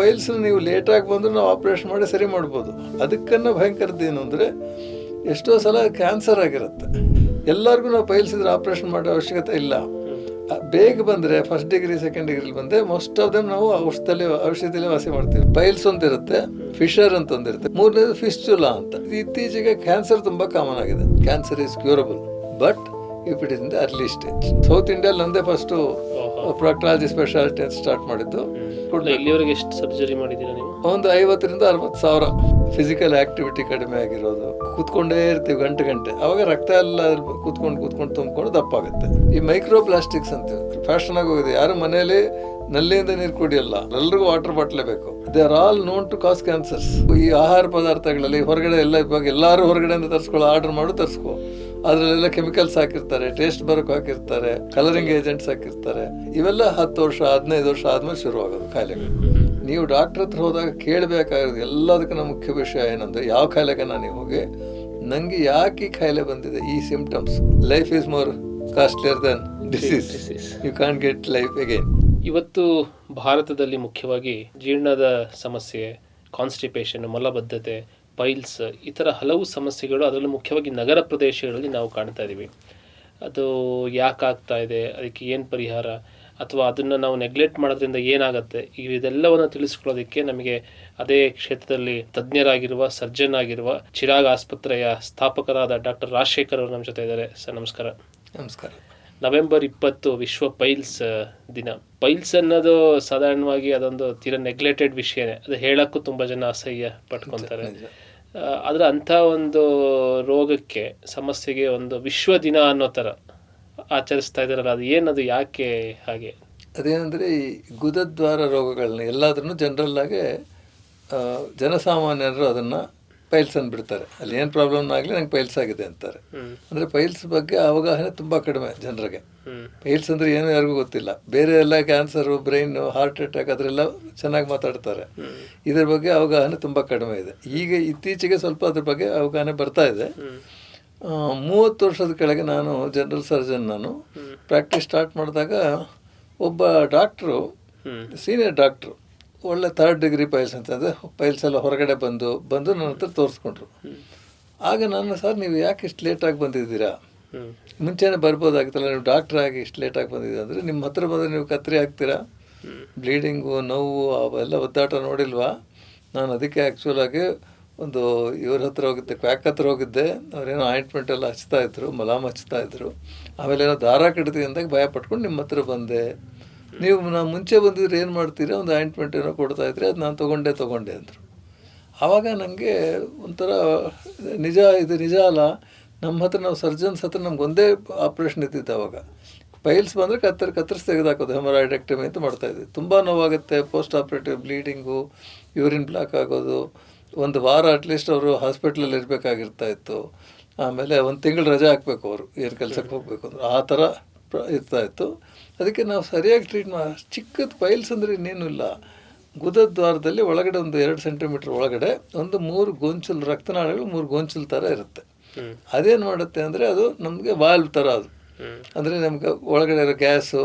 Piles ನೀವು ಲೇಟಾಗಿ ಬಂದರೂ ನಾವು ಆಪ್ರೇಷನ್ ಮಾಡಿ ಸರಿ ಮಾಡ್ಬೋದು. ಅದಕ್ಕನ್ನ ಭಯಂಕರದ್ದು ಏನು ಅಂದರೆ, ಎಷ್ಟೋ ಸಲ ಕ್ಯಾನ್ಸರ್ ಆಗಿರುತ್ತೆ. ಎಲ್ಲರಿಗೂ ನಾವು ಪೈಲ್ಸ್ ಇದ್ರೆ ಆಪ್ರೇಷನ್ ಮಾಡೋ ಅವಶ್ಯಕತೆ ಇಲ್ಲ. ಬೇಗ ಬಂದರೆ, ಫಸ್ಟ್ ಡಿಗ್ರಿ, ಸೆಕೆಂಡ್ ಡಿಗ್ರಿಲಿ ಬಂದರೆ ಮೋಸ್ಟ್ ಆಫ್ ದಮ್ ನಾವು ಔಷಧದಲ್ಲಿ ಔಷಧಿಯಲ್ಲಿ ವಾಸಿ ಮಾಡ್ತೀವಿ. ಪೈಲ್ಸ್ ಒಂದಿರುತ್ತೆ ಫಿಶರ್ ಅಂತ ಒಂದಿರುತ್ತೆ ಮೂರನೇದು ಫಿಶ್ಚುಲಾ ಅಂತ. ಇತ್ತೀಚೆಗೆ ಕ್ಯಾನ್ಸರ್ ತುಂಬ ಕಾಮನ್ ಆಗಿದೆ. Cancer is curable but if it is in the early stage south ಇಂಡಿಯಲ್ಲಿ ನಂದೇ ಫಸ್ಟು ಪ್ರಾಕ್ಟಾಲಜಿ ಸ್ಪೆಷಾಲಿಟಿ ಅಂತ ಸ್ಟಾರ್ಟ್ ಮಾಡಿದ್ದು ಇಲ್ಲಿವರೆಗೆ ಎಷ್ಟು ಸರ್ಜರಿ ಮಾಡಿದ್ದೀರಾ ನೀವು? ಒಂದು ಐವತ್ತರಿಂದ ಅರವತ್ತು ಸಾವಿರ ಫಿಸಿಕಲ್ ಆಕ್ಟಿವಿಟಿ ಕಡಿಮೆ ಆಗಿರೋದು. ಕೂತ್ಕೊಂಡೇ ಇರ್ತೀವಿ ಗಂಟೆ ಗಂಟೆ. ಅವಾಗ ರಕ್ತ ಎಲ್ಲ ಕೂತ್ಕೊಂಡು ಕೂತ್ಕೊಂಡು ತುಂಬಿಕೊಂಡು ದಪ್ಪಾಗುತ್ತೆ ಈ ಮೈಕ್ರೋ ಪ್ಲಾಸ್ಟಿಕ್ಸ್ ಅಂತೀವಿ ಫ್ಯಾಷನ್ ಆಗಿ ಹೋಗಿದೆ. ಯಾರು ಮನೆಯಲ್ಲಿ ನಲ್ಲಿಯಿಂದ ನೀರು ಕುಡಿಯಲ್ಲ. ಎಲ್ಲರಿಗೂ ವಾಟರ್ ಬಾಟ್ಲೇ ಬೇಕು. They are all known to cause cancers ಈ ಆಹಾರ ಪದಾರ್ಥಗಳಲ್ಲಿ ಹೊರಗಡೆ ಎಲ್ಲ ಇವಾಗ ಎಲ್ಲರೂ ಹೊರಗಡೆಯಿಂದ ತರಿಸ್ಕೊಳ್ಳೋ ಆರ್ಡರ್ ಮಾಡು ತರಿಸ್ಕೊ. ಅದರಲ್ಲೆಲ್ಲ ಕೆಮಿಕಲ್ಸ್ ಹಾಕಿರ್ತಾರೆ ಟೇಸ್ಟ್ ಬರೋಕೆ ಹಾಕಿರ್ತಾರೆ ಕಲರಿಂಗ್ ಏಜೆಂಟ್ಸ್ ಹಾಕಿರ್ತಾರೆ. ಇವೆಲ್ಲ ಹತ್ತು ವರ್ಷ ಹದಿನೈದು ವರ್ಷ ಆದ್ಮೇಲೆ ಶುರುವಾಗೋದು ಕಾಯಿಲೆಗಳು ನೀವು ಡಾಕ್ಟರ್ ಹತ್ರ ಹೋದಾಗ ಕೇಳಬೇಕಾಗಿರೋದು ಎಲ್ಲದಕ್ಕಿಂತ ಮುಖ್ಯ ವಿಷಯ ಏನಂದ್ರೆ ಯಾವ ಕಾಯಿಲೆಗನ್ನ ನೀವು ಹೋಗಿ ನಂಗೆ ಯಾಕೆ ಈ ಕಾಯಿಲೆ ಬಂದಿದೆ ಈ symptoms life is more costlier than disease. You can get life again ಇವತ್ತು ಭಾರತದಲ್ಲಿ ಮುಖ್ಯವಾಗಿ ಜೀರ್ಣದ ಸಮಸ್ಯೆ ಕಾನ್ಸ್ಟಿಪೇಷನ್ ಮಲಬದ್ಧತೆ ಪೈಲ್ಸ್ ಈ ಥರ ಹಲವು ಸಮಸ್ಯೆಗಳು ಅದರಲ್ಲೂ ಮುಖ್ಯವಾಗಿ ನಗರ ಪ್ರದೇಶಗಳಲ್ಲಿ ನಾವು ಕಾಣ್ತಾ ಇದ್ದೀವಿ. ಅದು ಯಾಕೆ ಆಗ್ತಾ ಇದೆ ಅದಕ್ಕೆ ಏನು ಪರಿಹಾರ? ಅಥವಾ ಅದನ್ನು ನಾವು ನೆಗ್ಲೆಕ್ಟ್ ಮಾಡೋದ್ರಿಂದ ಏನಾಗುತ್ತೆ? ಇದೆಲ್ಲವನ್ನು ತಿಳಿಸ್ಕೊಳ್ಳೋದಕ್ಕೆ ನಮಗೆ ಅದೇ ಕ್ಷೇತ್ರದಲ್ಲಿ ತಜ್ಞರಾಗಿರುವ ಸರ್ಜನ್ ಆಗಿರುವ ಚಿರಾಗ್ ಆಸ್ಪತ್ರೆಯ ಸ್ಥಾಪಕರಾದ ಡಾಕ್ಟರ್ ರಾಜಶೇಖರ್ ಅವರು ನಮ್ಮ ಜೊತೆ ಇದ್ದಾರೆ. ಸರ್ ನಮಸ್ಕಾರ. ನಮಸ್ಕಾರ. ನವೆಂಬರ್ ಇಪ್ಪತ್ತು ವಿಶ್ವ ಪೈಲ್ಸ್ ದಿನ. ಪೈಲ್ಸ್ ಅನ್ನೋದು ಸಾಧಾರಣವಾಗಿ ಅದೊಂದು ತೀರಾ ನೆಗ್ಲೆಟೆಡ್ ವಿಷಯನೇ. ಅದು ಹೇಳೋಕ್ಕೂ ತುಂಬ ಜನ ಅಸಹ್ಯ ಪಟ್ಕೊತಾರೆ. ಆದ್ರೆ ಅಂಥ ಒಂದು ರೋಗಕ್ಕೆ, ಸಮಸ್ಯೆಗೆ ಒಂದು ವಿಶ್ವ ದಿನ ಅನ್ನೋ ಥರ ಆಚರಿಸ್ತಾ ಇದ್ದಾರಲ್ಲ, ಅದು ಏನದು, ಯಾಕೆ ಹಾಗೆ? ಅದೇನೆಂದರೆ ಈ ಗುದದ್ವಾರ ರೋಗಗಳನ್ನ ಎಲ್ಲಾದ್ರೂ ಜನರಲ್ಲಾಗೆ ಜನಸಾಮಾನ್ಯರು ಅದನ್ನ ಪೈಲ್ಸ್ ಅಂದ್ಬಿಡ್ತಾರೆ. ಅಲ್ಲಿ ಏನು ಪ್ರಾಬ್ಲಮ್ ಆಗಲಿ ನಂಗೆ ಪೈಲ್ಸ್ ಆಗಿದೆ ಅಂತಾರೆ. ಅಂದರೆ ಪೈಲ್ಸ್ ಬಗ್ಗೆ ಅವಗಾಹನೆ ತುಂಬ ಕಡಿಮೆ ಜನರಿಗೆ. ಪೈಲ್ಸ್ ಅಂದರೆ ಏನು ಯಾರಿಗೂ ಗೊತ್ತಿಲ್ಲ. ಬೇರೆ ಎಲ್ಲ ಕ್ಯಾನ್ಸರು ಬ್ರೈನು ಹಾರ್ಟ್ ಅಟ್ಯಾಕ್ ಅದರೆಲ್ಲ ಚೆನ್ನಾಗಿ ಮಾತಾಡ್ತಾರೆ. ಇದ್ರ ಬಗ್ಗೆ ಅವಗಾಹನೆ ತುಂಬ ಕಡಿಮೆ ಇದೆ. ಈಗ ಇತ್ತೀಚೆಗೆ ಸ್ವಲ್ಪ ಅದ್ರ ಬಗ್ಗೆ ಅವಗಾಹನೆ ಬರ್ತಾ ಇದೆ. ಮೂವತ್ತು ವರ್ಷದ ಕೆಳಗೆ ನಾನು ಜನರಲ್ ಸರ್ಜನ್ ನಾನು. ಪ್ರಾಕ್ಟೀಸ್ ಸ್ಟಾರ್ಟ್ ಮಾಡಿದಾಗ ಒಬ್ಬ ಡಾಕ್ಟ್ರು ಸೀನಿಯರ್ ಡಾಕ್ಟ್ರು ಒಳ್ಳೆ ಥರ್ಡ್ ಡಿಗ್ರಿ ಪೈಲ್ಸ್ ಅಂತಂದರೆ ಪೈಲ್ಸ್ ಎಲ್ಲ ಹೊರಗಡೆ ಬಂದು ಬಂದು ನನ್ನ ಹತ್ರ ತೋರಿಸ್ಕೊಂಡ್ರು. ಆಗ ನಾನು ಸರ್ ನೀವು ಯಾಕೆ ಇಷ್ಟು ಲೇಟಾಗಿ ಬಂದಿದ್ದೀರಾ? ಮುಂಚೆನೇ ಬರ್ಬೋದಾಗಿತ್ತಲ್ಲ ನೀವು ಡಾಕ್ಟರ್ ಆಗಿ ಇಷ್ಟು ಲೇಟಾಗಿ ಬಂದಿದ್ದೀರಾ ಅಂದರೆ ನಿಮ್ಮ ಹತ್ರ ಬಂದರೆ ನೀವು ಕತ್ತರಿ ಹಾಕ್ತೀರಾ ಹ್ಮ್. ಬ್ಲೀಡಿಂಗು ನೋವು ಅವೆಲ್ಲ ಒದ್ದಾಟ ನೋಡಿಲ್ವಾ? ನಾನು ಅದಕ್ಕೆ ಆ್ಯಕ್ಚುಲಾಗಿ ಒಂದು ಇವ್ರ ಹತ್ರ ಹೋಗಿದ್ದೆ ಕ್ವ್ಯಾಕ್ ಹತ್ರ ಹೋಗಿದ್ದೆ. ಅವರೇನೋ ಆಯಿಂಟ್ಮೆಂಟ್ ಎಲ್ಲ ಹಚ್ತಾ ಇದ್ರು ಮಲಾಮ್ ಹಚ್ತಾ ಇದ್ರು. ಆಮೇಲೆ ಏನೋ ದಾರ ಕಟ್ತೀವಿ ಅಂದಾಗ ಭಯ ಪಟ್ಕೊಂಡು ನಿಮ್ಮ ಹತ್ರ ಬಂದೆ. ನೀವು ನಾ ಮುಂಚೆ ಬಂದಿದ್ರೆ ಏನು ಮಾಡ್ತೀರಾ? ಒಂದು ಆಯಿಂಟ್ಮೆಂಟ್ ಏನೋ ಕೊಡ್ತಾ ಇದ್ರಿ ಅದು ನಾನು ತೊಗೊಂಡೆ ತೊಗೊಂಡೆ ಅಂದರು. ಆವಾಗ ನನಗೆ ಒಂಥರ ನಿಜ, ಇದು ನಿಜ ಅಲ್ಲ. ನಮ್ಮ ಹತ್ರ ನಾವು ಸರ್ಜನ್ಸ್ ಹತ್ರ ನಮ್ಗೆ ಒಂದೇ ಆಪ್ರೇಷನ್ ಇದ್ದಿತ್ತು ಆವಾಗ ಪೈಲ್ಸ್ ಬಂದರೆ ಕತ್ತರಿ, ಕತ್ತರಿಸಿ ತೆಗೆದಾಕೋದು ಹೆಮರಾಯ್ಡೆಕ್ಟಮಿ ಅಂತ ಮಾಡ್ತಾ ಇದ್ವಿ. ತುಂಬ ನೋವಾಗುತ್ತೆ post operative bleeding urine block ಆಗೋದು. ಒಂದು ವಾರ ಅಟ್ಲೀಸ್ಟ್ ಅವರು ಹಾಸ್ಪಿಟ್ಲಲ್ಲಿ ಇರಬೇಕಾಗಿರ್ತಾ ಇತ್ತು. ಆಮೇಲೆ ಒಂದು ತಿಂಗಳು ರಜೆ ಹಾಕಬೇಕು ಅವರು ಏನು ಕೆಲಸಕ್ಕೆ ಹೋಗಬೇಕು ಅಂದ್ರೆ. ಆ ಥರ ಪ್ರ- ಇರ್ತಾ ಇತ್ತು ಅದಕ್ಕೆ ನಾವು ಸರಿಯಾಗಿ ಟ್ರೀಟ್ ಮಾ ಚಿಕ್ಕದು ಪೈಲ್ಸ್ ಅಂದರೆ ಇನ್ನೇನು ಇಲ್ಲ. ಗುದದ್ವಾರದಲ್ಲಿ ಒಳಗಡೆ ಒಂದು ಎರಡು ಸೆಂಟಿಮೀಟ್ರ್ ಒಳಗಡೆ ಒಂದು ಮೂರು ಗೊಂಚಲು ರಕ್ತನಾಳಗಳು ಮೂರು ಗೊಂಚಲು ಥರ ಇರುತ್ತೆ. ಅದೇನು ಮಾಡುತ್ತೆ ಅಂದರೆ ಅದು ನಮಗೆ ವಾಲ್ವ್ ಥರ ಅದು. ಅಂದರೆ ನಮ್ಗೆ ಒಳಗಡೆ ಇರೋ ಗ್ಯಾಸು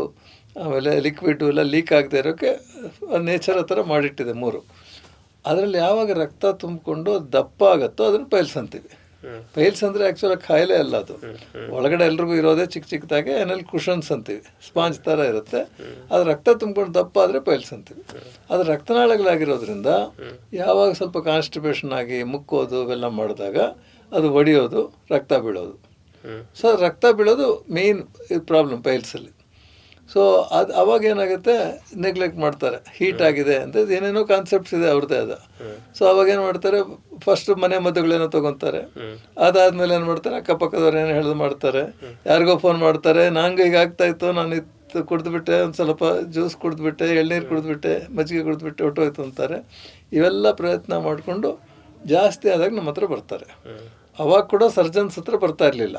ಆಮೇಲೆ ಲಿಕ್ವಿಡು ಎಲ್ಲ ಲೀಕ್ ಆಗದೆ ಇರೋಕ್ಕೆ ನೇಚರ್ ಥರ ಮಾಡಿಟ್ಟಿದೆ ಮೂರು. ಅದರಲ್ಲಿ ಯಾವಾಗ ರಕ್ತ ತುಂಬಿಕೊಂಡು ದಪ್ಪ ಆಗುತ್ತೋ ಅದನ್ನು ಪೈಲ್ಸ್ ಅಂತೀವಿ. ಪೈಲ್ಸ್ ಅಂದರೆ ಆ್ಯಕ್ಚುಲಾಗಿ ಕಾಯಿಲೆ ಅಲ್ಲ ಅದು. ಒಳಗಡೆ ಎಲ್ರಿಗೂ ಇರೋದೇ ಚಿಕ್ಕ ಚಿಕ್ಕದಾಗೆ ಏನಲ್ಲಿ ಕುಷನ್ಸ್ ಅಂತೀವಿ. ಸ್ಪಾಂಜ್ ಥರ ಇರುತ್ತೆ. ಅದು ರಕ್ತ ತುಂಬಿಕೊಂಡು ದಪ್ಪ ಆದರೆ ಪೈಲ್ಸ್ ಅಂತೀವಿ. ಅದು ರಕ್ತನಾಳಗಳಾಗಿರೋದ್ರಿಂದ ಯಾವಾಗ ಸ್ವಲ್ಪ ಕಾನ್ಸ್ಟಿಪೇಷನ್ ಆಗಿ ಮುಕ್ಕೋದು ಇವೆಲ್ಲ ಮಾಡಿದಾಗ ಅದು ಒಡೆಯೋದು ರಕ್ತ ಬೀಳೋದು. ಸೊ ರಕ್ತ ಬೀಳೋದು ಮೇನ್ ಪ್ರಾಬ್ಲಮ್ ಪೈಲ್ಸಲ್ಲಿ ಸೊ ಅದು ಅವಾಗ ಏನಾಗುತ್ತೆ? ನೆಗ್ಲೆಕ್ಟ್ ಮಾಡ್ತಾರೆ. ಹೀಟ್ ಆಗಿದೆ ಅಂತ ಏನೇನೋ ಕಾನ್ಸೆಪ್ಟ್ಸ್ ಇದೆ ಅವ್ರದ್ದೇ ಅದು. ಸೊ ಅವಾಗ ಏನು ಮಾಡ್ತಾರೆ? ಫಸ್ಟ್ ಮನೆ ಮದ್ದುಗಳೇನೋ ತೊಗೊತಾರೆ. ಅದಾದ್ಮೇಲೆ ಏನು ಮಾಡ್ತಾರೆ? ಅಕ್ಕಪಕ್ಕದವ್ರು ಏನು ಹೇಳಿದ್ ಮಾಡ್ತಾರೆ. ಯಾರಿಗೋ ಫೋನ್ ಮಾಡ್ತಾರೆ. ನಂಗೆ ಈಗ ಆಗ್ತಾ ಇತ್ತು. ನಾನು ಇತ್ತು ಕುಡಿದ್ಬಿಟ್ಟೆ. ಒಂದು ಸ್ವಲ್ಪ ಜ್ಯೂಸ್ ಕುಡಿದ್ಬಿಟ್ಟೆ ಎಳ್ನೀರು ಕುಡಿದ್ಬಿಟ್ಟೆ ಮಜ್ಜಿಗೆ ಕುಡಿದ್ಬಿಟ್ಟೆ ಹೊಟ್ಟೋಯ್ತು ಅಂತಾರೆ. ಇವೆಲ್ಲ ಪ್ರಯತ್ನ ಮಾಡಿಕೊಂಡು ಜಾಸ್ತಿ ಆದಾಗ ನಮ್ಮ ಹತ್ರ ಬರ್ತಾರೆ. ಅವಾಗ ಕೂಡ ಸರ್ಜನ್ಸ್ ಹತ್ರ ಬರ್ತಾ ಇರಲಿಲ್ಲ.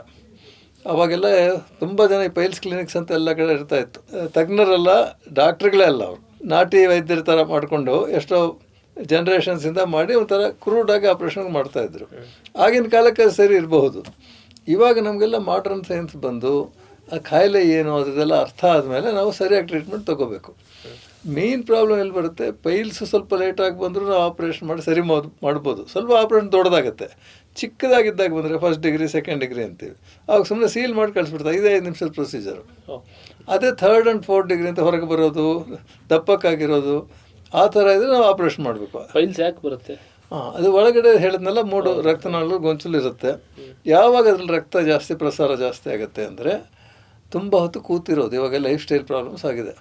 ಅವಾಗೆಲ್ಲ ತುಂಬ ಜನ ಪೈಲ್ಸ್ ಕ್ಲಿನಿಕ್ಸ್ ಅಂತ ಎಲ್ಲ ಕಡೆ ಇರ್ತಾ ಇತ್ತು. ತಜ್ಞರೆಲ್ಲ, ಡಾಕ್ಟ್ರುಗಳೇ ಅಲ್ಲ ಅವರು. ನಾಟಿ ವೈದ್ಯರ ಥರ ಮಾಡಿಕೊಂಡು ಎಷ್ಟೋ ಜನ್ರೇಷನ್ಸಿಂದ ಮಾಡಿ ಒಂಥರ ಕ್ರೂಡಾಗಿ ಆಪ್ರೇಷನ್ ಮಾಡ್ತಾಯಿದ್ರು ಆಗಿನ ಕಾಲಕ್ಕೆ ಸರಿ ಇರಬಹುದು. ಇವಾಗ ನಮಗೆಲ್ಲ ಮಾಡ್ರನ್ ಸೈನ್ಸ್ ಬಂದು ಆ ಕಾಯಿಲೆ ಏನು ಅದೆಲ್ಲ ಅರ್ಥ ಆದಮೇಲೆ ನಾವು ಸರಿಯಾಗಿ ಟ್ರೀಟ್ಮೆಂಟ್ ತೊಗೋಬೇಕು. ಮೇನ್ ಪ್ರಾಬ್ಲಮ್ ಎಲ್ಲಿ ಬರುತ್ತೆ? ಪೈಲ್ಸ್ ಸ್ವಲ್ಪ ಲೇಟಾಗಿ ಬಂದರೂ ನಾವು ಆಪ್ರೇಷನ್ ಮಾಡಿ ಸರಿ ಮಾಡ್- ಮಾಡ್ಬೋದು. ಸ್ವಲ್ಪ ಆಪ್ರೇಷನ್ ದೊಡ್ಡದಾಗುತ್ತೆ. ಚಿಕ್ಕದಾಗಿದ್ದಾಗ ಬಂದರೆ ಫಸ್ಟ್ ಡಿಗ್ರಿ ಸೆಕೆಂಡ್ ಡಿಗ್ರಿ ಅಂತೀವಿ. ಅವಾಗ ಸುಮ್ಮನೆ ಸೀಲ್ ಮಾಡಿ ಕಳಿಸ್ಬಿಡ್ತಾರೆ. ಐದೈದು ಐದು ನಿಮಿಷದ ಪ್ರೊಸೀಜರು ಅದೇ ಥರ್ಡ್ ಆ್ಯಂಡ್ ಫೋರ್ತ್ ಡಿಗ್ರಿ ಅಂತ ಹೊರಗೆ ಬರೋದು ದಪ್ಪಕ್ಕಾಗಿರೋದು ಆ ಥರ ಇದ್ರೆ ನಾವು ಆಪ್ರೇಷನ್ ಮಾಡಬೇಕು. ಫೈಲ್ಸ್ ಯಾಕೆ ಬರುತ್ತೆ? ಹಾಂ ಅದು ಒಳಗಡೆ ಹೇಳಿದ್ನಲ್ಲ ಮೂಡು ರಕ್ತನಾಳಗಳು ಗೊಂಚಲು ಇರುತ್ತೆ. ಯಾವಾಗ ಅದ್ರಲ್ಲಿ ರಕ್ತ ಜಾಸ್ತಿ ಪ್ರಸಾರ ಜಾಸ್ತಿ ಆಗುತ್ತೆ ಅಂದರೆ ತುಂಬ ಹೊತ್ತು ಕೂತಿರೋದು. ಇವಾಗ ಲೈಫ್ ಸ್ಟೈಲ್ ಪ್ರಾಬ್ಲಮ್ಸ್ ಆಗಿದೆ.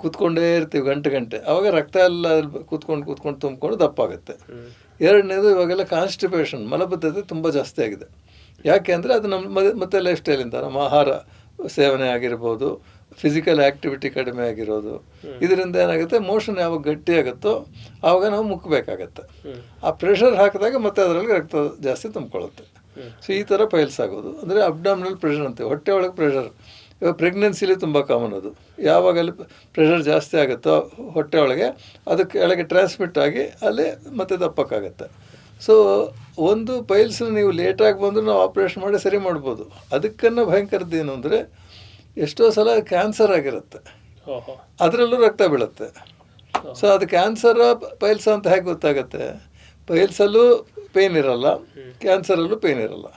ಕೂತ್ಕೊಂಡೇ ಇರ್ತೀವಿ ಗಂಟೆ ಗಂಟೆ. ಅವಾಗ ರಕ್ತ ಎಲ್ಲ ಕೂತ್ಕೊಂಡು ಕೂತ್ಕೊಂಡು ತುಂಬಿಕೊಂಡು ದಪ್ಪಾಗುತ್ತೆ. ಎರಡನೇದು ಇವಾಗೆಲ್ಲ ಕಾನ್ಸ್ಟಿಪೇಷನ್ ಮಲಬದ್ಧತೆ ತುಂಬ ಜಾಸ್ತಿ ಆಗಿದೆ. ಯಾಕೆ ಅಂದರೆ ಅದು ನಮ್ಮ ಮತ್ತೆ ಮತ್ತೆ ಲೈಫ್ ಸ್ಟೈಲಿಂದ ನಮ್ಮ ಆಹಾರ ಸೇವನೆ ಆಗಿರ್ಬೋದು ಫಿಸಿಕಲ್ ಆ್ಯಕ್ಟಿವಿಟಿ ಕಡಿಮೆ ಆಗಿರೋದು. ಇದರಿಂದ ಏನಾಗುತ್ತೆ ಮೋಷನ್ ಯಾವಾಗ ಗಟ್ಟಿ ಆಗುತ್ತೋ ಆವಾಗ ನಾವು ಮುಕ್ಕಬೇಕಾಗತ್ತೆ ಆ ಪ್ರೆಷರ್ ಹಾಕಿದಾಗ ಮತ್ತೆ ಅದರಲ್ಲಿ ರಕ್ತ ಜಾಸ್ತಿ ತುಂಬಿಕೊಳ್ಳುತ್ತೆ. ಸೊ ಈ ಥರ ಪೈಲ್ಸ್ ಆಗೋದು. ಅಂದರೆ ಅಬ್ಡಾಮಿನಲ್ ಪ್ರೆಷರ್ ಅಂತೀವಿ ಹೊಟ್ಟೆ ಒಳಗೆ ಪ್ರೆಷರ್ ಇವಾಗ ಪ್ರೆಗ್ನೆನ್ಸಿಲಿ ತುಂಬ ಕಾಮನ್ ಅದು. ಯಾವಾಗ ಅಲ್ಲಿ ಪ್ರೆಷರ್ ಜಾಸ್ತಿ ಆಗುತ್ತೋ ಹೊಟ್ಟೆ ಒಳಗೆ ಅದಕ್ಕೆ ಕೆಳಗೆ ಟ್ರಾನ್ಸ್ಮಿಟ್ ಆಗಿ ಅಲ್ಲಿ ಮತ್ತೆ ದಪ್ಪಕ್ಕಾಗತ್ತೆ. ಸೊ ಒಂದು ಪೈಲ್ಸ್ನ ನೀವು ಲೇಟಾಗಿ ಬಂದರೂ ನಾವು ಆಪ್ರೇಷನ್ ಮಾಡಿ ಸರಿ ಮಾಡ್ಬೋದು. ಅದಕ್ಕನ್ನು ಭಯಂಕರದ್ದೇನು ಏನು ಅಂದರೆ ಎಷ್ಟೋ ಸಲ ಕ್ಯಾನ್ಸರ್ ಆಗಿರುತ್ತೆ. ಅದರಲ್ಲೂ ರಕ್ತ ಬೀಳುತ್ತೆ. ಸೊ ಅದು ಕ್ಯಾನ್ಸರ ಪೈಲ್ಸ್ ಅಂತ ಹೇಗೆ ಗೊತ್ತಾಗುತ್ತೆ? ಪೈಲ್ಸಲ್ಲೂ ಪೇಯ್ನ್ ಇರಲ್ಲ ಕ್ಯಾನ್ಸರಲ್ಲೂ ಪೇಯ್ನ್ ಇರಲ್ಲ.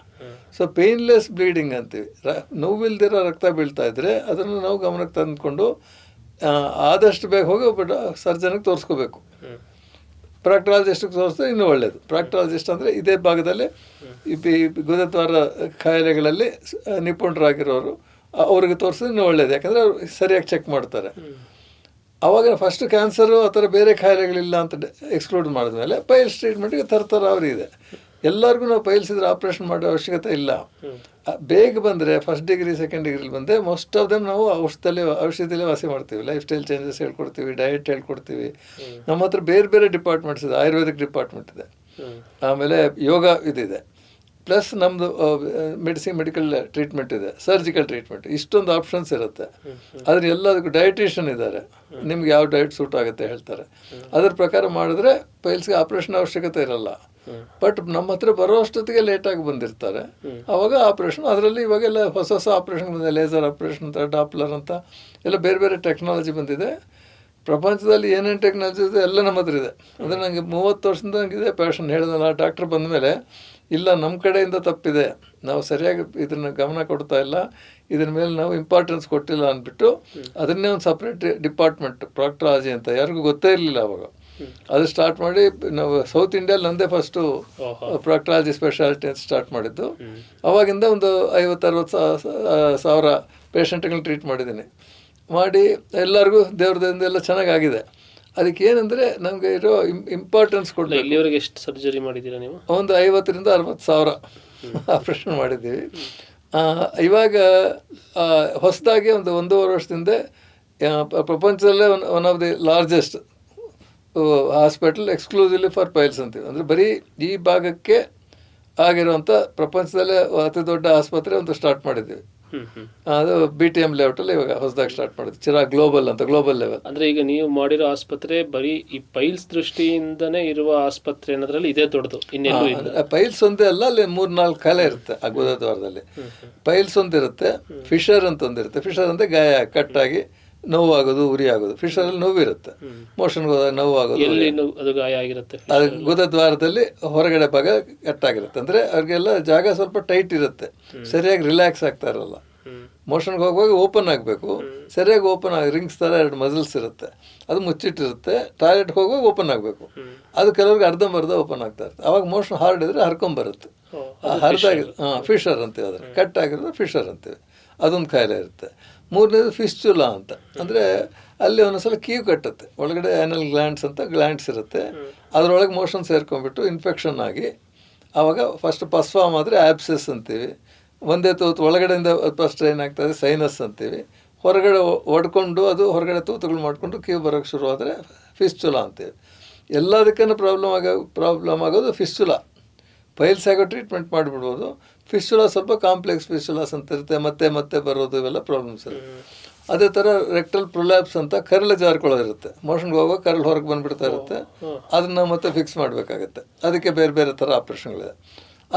ಸೊ ಪೇಯ್ನ್ಲೆಸ್ ಬ್ಲೀಡಿಂಗ್ ಅಂತೀವಿ. ರ ನೋವಿಲ್ದಿರೋ ರಕ್ತ ಬೀಳ್ತಾ ಇದ್ದರೆ ಅದನ್ನು ನಾವು ಗಮನಕ್ಕೆ ತಂದುಕೊಂಡು ಆದಷ್ಟು ಬೇಗ ಹೋಗಿ ಒಬ್ಬ ಸರ್ಜನ್ಗೆ ತೋರಿಸ್ಕೋಬೇಕು. ಪ್ರಾಕ್ಟಾಲಜಿಸ್ಟಿಗೆ ತೋರಿಸಿದ್ರೆ ಇನ್ನೂ ಒಳ್ಳೆಯದು ಪ್ರಾಕ್ಟಾಲಜಿಸ್ಟ್ ಅಂದರೆ ಇದೇ ಭಾಗದಲ್ಲಿ ಈ ಪಿ- ಗುದದ್ವಾರ ಕಾಯಿಲೆಗಳಲ್ಲಿ ನಿಪುಣರಾಗಿರೋರು ಅವ್ರಿಗೆ ತೋರಿಸಿದ್ರೆ ಇನ್ನೂ ಒಳ್ಳೆಯದು ಯಾಕಂದರೆ ಅವ್ರು ಸರಿಯಾಗಿ ಚೆಕ್ ಮಾಡ್ತಾರೆ. ಅವಾಗ ಫಸ್ಟ್ ಕ್ಯಾನ್ಸರು ಆ ಥರ ಬೇರೆ ಕಾಯಿಲೆಗಳಿಲ್ಲ ಅಂತ ಎಕ್ಸ್ಕ್ಲೂಡ್ ಮಾಡಿದ್ಮೇಲೆ ಪೈಲ್ಸ್ ಟ್ರೀಟ್ಮೆಂಟ್ಗೆ ಥರ ಥರ ಅವ್ರಿಗೆ ಇದೆ ಎಲ್ಲರಿಗೂ ನಾವು ಪೈಲ್ಸ್ ಇದ್ರೆ ಆಪ್ರೇಷನ್ ಮಾಡೋ ಅವಶ್ಯಕತೆ ಇಲ್ಲ. ಬೇಗ ಬಂದರೆ ಫಸ್ಟ್ ಡಿಗ್ರಿ ಸೆಕೆಂಡ್ ಡಿಗ್ರಿಲಿ ಬಂದರೆ ಮೋಸ್ಟ್ ಆಫ್ ದಮ್ ನಾವು ಔಷಧದಲ್ಲಿ ಔಷಧಿಯಲ್ಲೇ ವಾಸಿ ಮಾಡ್ತೀವಿ. ಲೈಫ್ ಸ್ಟೈಲ್ ಚೇಂಜಸ್ ಹೇಳ್ಕೊಡ್ತೀವಿ ಡಯಟ್ ಹೇಳ್ಕೊಡ್ತೀವಿ. ನಮ್ಮ ಹತ್ರ ಬೇರೆ ಬೇರೆ ಡಿಪಾರ್ಟ್ಮೆಂಟ್ಸ್ ಇದೆ. ಆಯುರ್ವೇದಿಕ್ ಡಿಪಾರ್ಟ್ಮೆಂಟ್ ಇದೆ. ಆಮೇಲೆ ಯೋಗ ಇದಿದೆ. ಪ್ಲಸ್ ನಮ್ಮದು ಮೆಡಿಸಿನ್ ಮೆಡಿಕಲ್ ಟ್ರೀಟ್ಮೆಂಟ್ ಇದೆ. ಸರ್ಜಿಕಲ್ ಟ್ರೀಟ್ಮೆಂಟ್ ಇಷ್ಟೊಂದು ಆಪ್ಷನ್ಸ್ ಇರುತ್ತೆ. ಆದರೆ ಎಲ್ಲದಕ್ಕೂ ಡಯಟಿಷಿಯನ್ ಇದ್ದಾರೆ. ನಿಮ್ಗೆ ಯಾವ ಡಯಟ್ ಸೂಟ್ ಆಗುತ್ತೆ ಹೇಳ್ತಾರೆ. ಅದ್ರ ಪ್ರಕಾರ ಮಾಡಿದ್ರೆ ಪೈಲ್ಸ್ಗೆ ಆಪ್ರೇಷನ್ ಅವಶ್ಯಕತೆ ಇರಲ್ಲ. ಬಟ್ ನಮ್ಮ ಹತ್ರ ಬರೋ ಅಷ್ಟೊತ್ತಿಗೆ ಲೇಟಾಗಿ ಬಂದಿರ್ತಾರೆ. ಅವಾಗ ಆಪ್ರೇಷನ್ ಅದರಲ್ಲಿ ಇವಾಗೆಲ್ಲ ಹೊಸ ಹೊಸ ಆಪ್ರೇಷನ್ ಬಂದಿದೆ ಲೇಸರ್ ಆಪ್ರೇಷನ್ ಅಂತ ಡಾಪ್ಲರ್ ಅಂತ, ಎಲ್ಲ ಬೇರೆ ಬೇರೆ ಟೆಕ್ನಾಲಜಿ ಬಂದಿದೆ. ಪ್ರಪಂಚದಲ್ಲಿ ಏನೇನು ಟೆಕ್ನಾಲಜಿ ಇದೆ, ಎಲ್ಲ ನಮ್ಮ ಹತ್ರ ಇದೆ. ಅಂದರೆ ನನಗೆ ಮೂವತ್ತು ವರ್ಷದಿಂದ ನನಗಿದೆ ಪ್ಯಾಷನ್ ಹೇಳಿದಲ್ಲ ಡಾಕ್ಟ್ರ್ ಬಂದಮೇಲೆ, ಇಲ್ಲ ನಮ್ಮ ಕಡೆಯಿಂದ ತಪ್ಪಿದೆ. ನಾವು ಸರಿಯಾಗಿ ಇದನ್ನ ಗಮನ ಕೊಡ್ತಾ ಇಲ್ಲ. ಇದ್ರ ಮೇಲೆ ನಾವು ಇಂಪಾರ್ಟೆನ್ಸ್ ಕೊಟ್ಟಿಲ್ಲ ಅಂದ್ಬಿಟ್ಟು, ಅದನ್ನೇ ಒಂದು ಸಪ್ರೇಟ್ ಡಿಪಾರ್ಟ್ಮೆಂಟ್ ಪ್ರಾಕ್ಟ್ರಾಲಜಿ ಅಂತ, ಯಾರಿಗೂ ಗೊತ್ತೇ ಇರಲಿಲ್ಲ ಅವಾಗ. ಅದು ಸ್ಟಾರ್ಟ್ ಮಾಡಿ ನಾವು ಸೌತ್ ಇಂಡಿಯಲ್ಲಿ ನಂದೇ ಫಸ್ಟು ಪ್ರಾಕ್ಟಾಲಜಿ ಸ್ಪೆಷಾಲಿಟಿ ಅಂತ ಸ್ಟಾರ್ಟ್ ಮಾಡಿದ್ದು. ಅವಾಗಿಂದ ಒಂದು ಐವತ್ತು ಅರವತ್ತು ಸಾವಿರ ಪೇಷಂಟ್ಗಳನ್ನ ಟ್ರೀಟ್ ಮಾಡಿದ್ದೀನಿ. ಮಾಡಿ ಎಲ್ಲರಿಗೂ ದೇವ್ರದಿಂದ ಎಲ್ಲ ಚೆನ್ನಾಗಾಗಿದೆ. ಅದಕ್ಕೆ ಏನಂದರೆ ನಮಗೆ ಇರೋ ಇಂಪಾರ್ಟೆನ್ಸ್ ಕೊಡಲಿ ಇಲ್ಲಿವರೆಗೆ ಎಷ್ಟು ಸರ್ಜರಿ ಮಾಡಿದ್ದೀರಾ ನೀವು? ಒಂದು ಐವತ್ತರಿಂದ ಅರವತ್ತು ಸಾವಿರ ಆಪ್ರೇಷನ್ ಮಾಡಿದ್ದೀವಿ. ಇವಾಗ ಹೊಸದಾಗಿ ಒಂದು ಒಂದೂವರೆ ವರ್ಷದಿಂದ ಪ್ರಪಂಚದಲ್ಲೇ one one of the largest hospital exclusively for piles ಅಂತೀವಿ ಅಂದರೆ ಬರೀ ಈ ಭಾಗಕ್ಕೆ ಆಗಿರುವಂಥ ಪ್ರಪಂಚದಲ್ಲೇ ಅತಿ ದೊಡ್ಡ ಆಸ್ಪತ್ರೆ ಒಂದು ಸ್ಟಾರ್ಟ್ ಮಾಡಿದ್ದೀವಿ. ಅದು ಬಿ ಟಿ ಎಂ ಲೆವೆಲ್ ಇವಾಗ ಹೊಸದಾಗಿ ಸ್ಟಾರ್ಟ್ ಮಾಡಿದ್ವಿ ಚಿರಾ ಗ್ಲೋಬಲ್ ಅಂತ ಗ್ಲೋಬಲ್ ಲೆವೆಲ್ ಅಂದ್ರೆ ಈಗ ನೀವು ಮಾಡಿರೋ ಆಸ್ಪತ್ರೆ ಬರೀ ಈ ಪೈಲ್ಸ್ ದೃಷ್ಟಿಯಿಂದನೇ ಇರುವ ಆಸ್ಪತ್ರೆ ಅನ್ನೋದ್ರಲ್ಲಿ ಇದೇ ದೊಡ್ಡದು ಇನ್ನೇನು ಪೈಲ್ಸ್ ಒಂದೇ ಅಲ್ಲ ಅಲ್ಲಿ ಮೂರ್ ನಾಲ್ಕು ಕಲೆ ಇರುತ್ತೆ ಆ ಗೋದಾದ್ವಾರದಲ್ಲಿ ಪೈಲ್ಸ್ ಒಂದಿರುತ್ತೆ ಫಿಶರ್ ಅಂತ ಒಂದಿರುತ್ತೆ ಫಿಶರ್ ಅಂದ್ರೆ ಗಾಯ ಕಟ್ಟಾಗಿ ನೋವಾಗೋದು ಉರಿ ಆಗೋದು ಫಿಶರ್ ಅಲ್ಲಿ ನೋವಿರುತ್ತೆ. ಮೋಷನ್ಗೆ ಹೋದಾಗ ನೋವಾಗೋದು ಆಗೋದು ಅದು ಗಾಯ ಆಗಿರುತ್ತೆ. ಅದು ಗುದದ್ವಾರದಲ್ಲಿ ಹೊರಗಡೆ ಭಾಗ ಕಟ್ಟಾಗಿರುತ್ತೆ. ಅಂದ್ರೆ ಅವ್ರಿಗೆಲ್ಲ ಜಾಗ ಸ್ವಲ್ಪ ಟೈಟ್ ಇರುತ್ತೆ. ಸರಿಯಾಗಿ ರಿಲ್ಯಾಕ್ಸ್ ಆಗ್ತಾ ಇರಲ್ಲ. ಮೋಷನ್ಗೆ ಹೋಗುವಾಗ ಓಪನ್ ಆಗಬೇಕು. ಸರಿಯಾಗಿ ಓಪನ್ ಆಗಿ ರಿಂಗ್ಸ್ ಥರ ಎರಡು ಮಸಲ್ಸ್ ಇರುತ್ತೆ. ಅದು ಮುಚ್ಚಿಟ್ಟಿರುತ್ತೆ. ಟಾಯ್ಲೆಟ್ ಹೋಗುವಾಗ ಓಪನ್ ಆಗಬೇಕು. ಅದು ಕೆಲವ್ರಿಗೆ ಅರ್ಧಂಬರ್ಧ ಓಪನ್ ಆಗ್ತಾ ಇರುತ್ತೆ. ಅವಾಗ ಮೋಷನ್ ಹಾರ್ಡ್ ಇದ್ರೆ ಹರ್ಕೊಂಬರುತ್ತೆ ಬರುತ್ತೆ. ಹರಿದಾಗಿ ಹಾಂ ಫಿಶರ್ ಅಂತೀವಿ ಅದ್ರ ಕಟ್ ಆಗಿರೋದು ಫಿಶರ್ ಅಂತೀವಿ. ಅದೊಂದು ಕಾಯಿಲೆ ಇರುತ್ತೆ. ಮೂರನೇದು ಫಿಸ್ಚುಲಾ ಅಂತ. ಅಂದರೆ ಅಲ್ಲಿ ಒಂದೊಂದ್ಸಲ ಕೀವ್ ಕಟ್ಟುತ್ತೆ. ಒಳಗಡೆ ಆ್ಯನಲ್ ಗ್ಲ್ಯಾಂಡ್ಸ್ ಅಂತ ಗ್ಲ್ಯಾಂಡ್ಸ್ ಇರುತ್ತೆ. ಅದರೊಳಗೆ ಮೋಷನ್ ಸೇರ್ಕೊಂಡ್ಬಿಟ್ಟು ಇನ್ಫೆಕ್ಷನ್ ಆಗಿ ಆವಾಗ ಫಸ್ಟ್ ಪಸ್ಫಾಮ್ ಆದರೆ ಆ್ಯಬ್ಸೆಸ್ ಅಂತೀವಿ. ಒಂದೇ ತೂತು ಒಳಗಡೆಯಿಂದ ಫಸ್ಟ್ ಏನಾಗ್ತದೆ ಸೈನಸ್ ಅಂತೀವಿ. ಹೊರಗಡೆ ಒಡ್ಕೊಂಡು ಅದು ಹೊರಗಡೆ ತೂತುಗಳು ಮಾಡಿಕೊಂಡು ಕೀವ್ ಬರೋಕ್ಕೆ ಶುರು ಆದರೆ ಫಿಸ್ಚುಲಾ ಅಂತೀವಿ. ಎಲ್ಲದಕ್ಕೂ ಪ್ರಾಬ್ಲಮ್ ಆಗೋ ಪ್ರಾಬ್ಲಮ್ ಆಗೋದು ಫಿಸ್ಚುಲಾ ಪೈಲ್ಸ್ ಆಗೋ ಟ್ರೀಟ್ಮೆಂಟ್ ಮಾಡಿಬಿಡ್ಬೋದು. ಫಿಸ್ಟುಲಾ ಸ್ವಲ್ಪ ಕಾಂಪ್ಲೆಕ್ಸ್ ಫಿಸ್ಟುಲಾಸ್ ಅಂತ ಇರುತ್ತೆ. ಮತ್ತೆ ಮತ್ತೆ ಬರೋದು ಇವೆಲ್ಲ ಪ್ರಾಬ್ಲಮ್ಸ್ ಇರುತ್ತೆ. ಅದೇ ಥರ ರೆಕ್ಟಲ್ ಪ್ರೊಲ್ಯಾಪ್ಸ್ ಅಂತ ಕರಳು ಜಾರ್ಕೊಳ್ಳೋದಿರುತ್ತೆ. ಮೋಷನ್ಗೆ ಹೋಗೋ ಕರಳು ಹೊರಗೆ ಬಂದುಬಿಡ್ತಾ ಇರುತ್ತೆ. ಅದನ್ನು ಮತ್ತೆ ಫಿಕ್ಸ್ ಮಾಡಬೇಕಾಗತ್ತೆ. ಅದಕ್ಕೆ ಬೇರೆ ಬೇರೆ ಥರ ಆಪ್ರೇಷನ್ಗಳಿದೆ.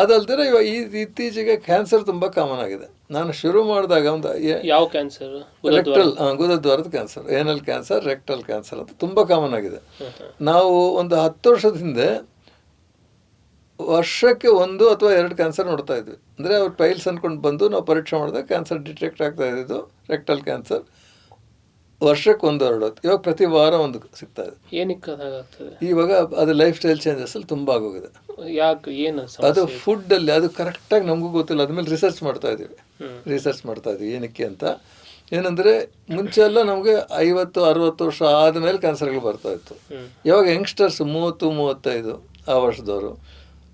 ಅದಲ್ದಿರ ಇವಾಗ ಈ ಇತ್ತೀಚೆಗೆ ಕ್ಯಾನ್ಸರ್ ತುಂಬ ಕಾಮನ್ ಆಗಿದೆ. ನಾನು ಶುರು ಮಾಡಿದಾಗ ಒಂದು ಯಾವ cancer rectal ಗುದದ್ವಾರದ cancer anal cancer rectal cancer ಅಂತ ತುಂಬ ಕಾಮನ್ ಆಗಿದೆ. ನಾವು ಒಂದು ಹತ್ತು ವರ್ಷದ ಹಿಂದೆ ವರ್ಷಕ್ಕೆ ಒಂದು ಅಥವಾ ಎರಡು ಕ್ಯಾನ್ಸರ್ ನೋಡ್ತಾ ಇದ್ವಿ. ಅಂದರೆ ಅವ್ರು ಪೈಲ್ಸ್ ಅಂದ್ಕೊಂಡು ಬಂದು ನಾವು ಪರೀಕ್ಷೆ ಮಾಡಿದಾಗ ಕ್ಯಾನ್ಸರ್ ಡಿಟೆಕ್ಟ್ ಆಗ್ತಾ ಇದ್ದಿದ್ದು ರೆಕ್ಟಲ್ ಕ್ಯಾನ್ಸರ್. ವರ್ಷಕ್ಕೆ ಒಂದು ಎರಡು ಹೊತ್ತು ಇವಾಗ ಪ್ರತಿ ವಾರ ಒಂದು ಸಿಗ್ತಾ ಇದೆ. ಏನಕ್ಕೆ ಅದಾಗ್ತದೆ ಇವಾಗ ಅದು ಲೈಫ್ ಸ್ಟೈಲ್ ಚೇಂಜಸ್ ಅಲ್ಲಿ ತುಂಬ ಆಗೋಗಿದೆ. ಯಾಕೆ ಏನು ಅದು ಫುಡ್ಡಲ್ಲಿ ಅದು ಕರೆಕ್ಟಾಗಿ ನಮಗೂ ಗೊತ್ತಿಲ್ಲ. ಅದ್ಮೇಲೆ ರಿಸರ್ಚ್ ಮಾಡ್ತಾ ಇದೀವಿ ರಿಸರ್ಚ್ ಮಾಡ್ತಾ ಇದೀವಿ ಏನಕ್ಕೆ ಅಂತ. ಏನಂದರೆ ಮುಂಚೆ ಎಲ್ಲ ನಮಗೆ ಐವತ್ತು ಅರವತ್ತು ವರ್ಷ ಆದಮೇಲೆ ಕ್ಯಾನ್ಸರ್ಗಳು ಬರ್ತಾ ಇತ್ತು. ಇವಾಗ ಯಂಗ್ಸ್ಟರ್ಸ್ ಮೂವತ್ತು ಮೂವತ್ತೈದು ಆ ವರ್ಷದವರು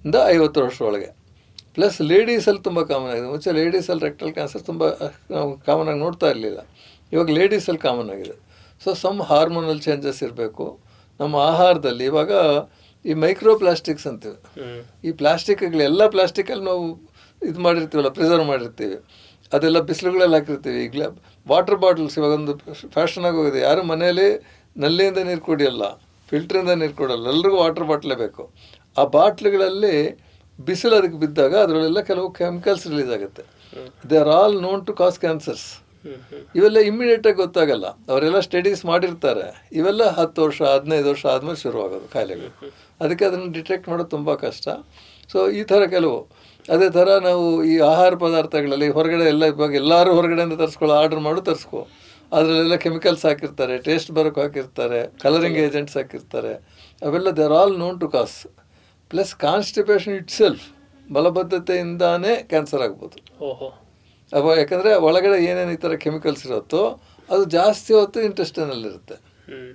ಇಂದ ಐವತ್ತು ವರ್ಷ ಒಳಗೆ. ಪ್ಲಸ್ ಲೇಡೀಸಲ್ಲಿ ತುಂಬ ಕಾಮನ್ ಆಗಿದೆ. ಮುಂಚೆ ಲೇಡೀಸಲ್ಲಿ ರೆಕ್ಟಲ್ ಕ್ಯಾನ್ಸರ್ ತುಂಬ ನಾವು ಕಾಮನ್ ಆಗಿ ನೋಡ್ತಾ ಇರಲಿಲ್ಲ. ಇವಾಗ ಲೇಡೀಸಲ್ಲಿ ಕಾಮನ್ ಆಗಿದೆ. ಸೊ ಸಮ್ ಹಾರ್ಮೋನಲ್ ಚೇಂಜಸ್ ಇರಬೇಕು. ನಮ್ಮ ಆಹಾರದಲ್ಲಿ ಇವಾಗ ಈ ಮೈಕ್ರೋ ಪ್ಲಾಸ್ಟಿಕ್ಸ್ ಅಂತೀವಿ ಈ ಪ್ಲಾಸ್ಟಿಕ್ಗಳು ಎಲ್ಲ ಪ್ಲಾಸ್ಟಿಕಲ್ಲಿ ನಾವು ಇದು ಮಾಡಿರ್ತೀವಲ್ಲ ಪ್ರಿಸರ್ವ್ ಮಾಡಿರ್ತೀವಿ. ಅದೆಲ್ಲ ಬಿಸಿಲುಗಳಲ್ಲಿ ಹಾಕಿರ್ತೀವಿ. ಈಗ ವಾಟರ್ ಬಾಟಲ್ಸ್ ಇವಾಗ ಒಂದು ಫ್ಯಾಷನ್ ಆಗಿ ಹೋಗಿದೆ. ಯಾರು ಮನೆಯಲ್ಲಿ ನಲ್ಲಿಯಿಂದ ನೀರು ಕುಡಿಯಲ್ಲ ಫಿಲ್ಟ್ರಿಂದ ನೀರು ಕೊಡೋಲ್ಲ ಎಲ್ರಿಗೂ ವಾಟರ್ ಬಾಟ್ಲೇ ಬೇಕು. ಆ ಬಾಟ್ಲುಗಳಲ್ಲಿ ಬಿಸಿಲು ಅದಕ್ಕೆ ಬಿದ್ದಾಗ ಅದರಲ್ಲೆಲ್ಲ ಕೆಲವು ಕೆಮಿಕಲ್ಸ್ ರಿಲೀಸ್ ಆಗುತ್ತೆ. They are all known to cause cancers ಇವೆಲ್ಲ ಇಮ್ಮಿಡಿಯೇಟಾಗಿ ಗೊತ್ತಾಗಲ್ಲ. ಅವರೆಲ್ಲ ಸ್ಟಡೀಸ್ ಮಾಡಿರ್ತಾರೆ. ಇವೆಲ್ಲ ಹತ್ತು ವರ್ಷ ಹದಿನೈದು ವರ್ಷ ಆದಮೇಲೆ ಶುರುವಾಗೋದು ಕಾಯಿಲೆಗಳು. ಅದಕ್ಕೆ ಅದನ್ನು ಡಿಟೆಕ್ಟ್ ಮಾಡೋದು ತುಂಬ ಕಷ್ಟ. ಸೊ ಈ ಥರ ಕೆಲವು ಅದೇ ಥರ ನಾವು ಈ ಆಹಾರ ಪದಾರ್ಥಗಳಲ್ಲಿ ಹೊರಗಡೆ ಎಲ್ಲ ಇವಾಗ ಎಲ್ಲರೂ ಹೊರಗಡೆಯಿಂದ ತರಿಸ್ಕೊಳ್ಳೋ ಆರ್ಡ್ರ್ ಮಾಡು ತರಿಸ್ಕೊ. ಅದರಲ್ಲೆಲ್ಲ ಕೆಮಿಕಲ್ಸ್ ಹಾಕಿರ್ತಾರೆ ಟೇಸ್ಟ್ ಬರೋಕೆ ಹಾಕಿರ್ತಾರೆ ಕಲರಿಂಗ್ ಏಜೆಂಟ್ಸ್ ಹಾಕಿರ್ತಾರೆ. ಅವೆಲ್ಲ they are all known to cause plus constipation itself ಬಲಬದ್ಧತೆಯಿಂದಾನೇ cancer ಆಗ್ಬೋದು. ಓಹೋ. ಅವ ಯಾಕಂದರೆ ಒಳಗಡೆ ಏನೇನು ಈ ಥರ ಕೆಮಿಕಲ್ಸ್ ಇರುತ್ತೋ ಅದು ಜಾಸ್ತಿ ಹೊತ್ತು ಇಂಟೆಸ್ಟೈನಲ್ಲಿರುತ್ತೆ ಹ್ಮ್.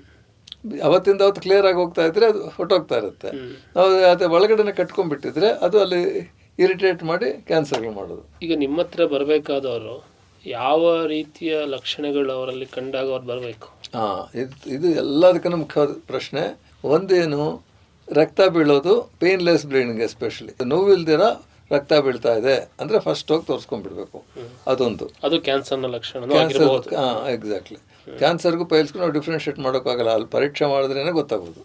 ಅವತ್ತಿಂದ ಅವತ್ತು ಕ್ಲಿಯರ್ ಆಗಿ ಹೋಗ್ತಾ ಇದ್ರೆ ಅದು ಹೊಟ್ಟೋಗ್ತಾ ಇರುತ್ತೆ. ನಾವು ಅದೇ ಒಳಗಡೆನೆ ಕಟ್ಕೊಂಡ್ಬಿಟ್ಟಿದ್ರೆ ಅದು ಅಲ್ಲಿ ಇರಿಟೇಟ್ ಮಾಡಿ ಕ್ಯಾನ್ಸರ್ಗಳು ಮಾಡೋದು. ಈಗ ನಿಮ್ಮ ಹತ್ರ ಬರಬೇಕಾದವರು ಯಾವ ರೀತಿಯ ಲಕ್ಷಣಗಳು ಅವರಲ್ಲಿ ಕಂಡಾಗ ಅವ್ರು ಬರಬೇಕು? ಹಾಂ ಇದು ಇದು ಎಲ್ಲದಕ್ಕಿಂತ ಮುಖ್ಯವಾದ ಪ್ರಶ್ನೆ. ಒಂದೇನು ರಕ್ತ ಬೀಳೋದು ಪೇನ್ಲೆಸ್ ಬ್ಲೀಡಿಂಗ್ ಎಸ್ಪೆಷಲಿ ನೋವಿಲ್ದಿರ ರಕ್ತ ಬೀಳ್ತಾ ಇದೆ ಅಂದರೆ ಫಸ್ಟ್ ಹೋಗಿ ತೋರಿಸ್ಕೊಂಡ್ಬಿಡ್ಬೇಕು. ಅದೊಂದು. ಅದು ಕ್ಯಾನ್ಸರ್ನ ಲಕ್ಷಣ ಕ್ಯಾನ್ಸರ್ ಹಾಂ ಎಕ್ಸಾಕ್ಟ್ಲಿ ಕ್ಯಾನ್ಸರ್ಗೂ ಪೈಲ್ಸ್ಗೂ ನಾವು ಡಿಫ್ರೆನ್ಷಿಯೇಟ್ ಮಾಡೋಕ್ಕಾಗಲ್ಲ. ಅಲ್ಲಿ ಪರೀಕ್ಷೆ ಮಾಡಿದ್ರೇ ಗೊತ್ತಾಗೋದು.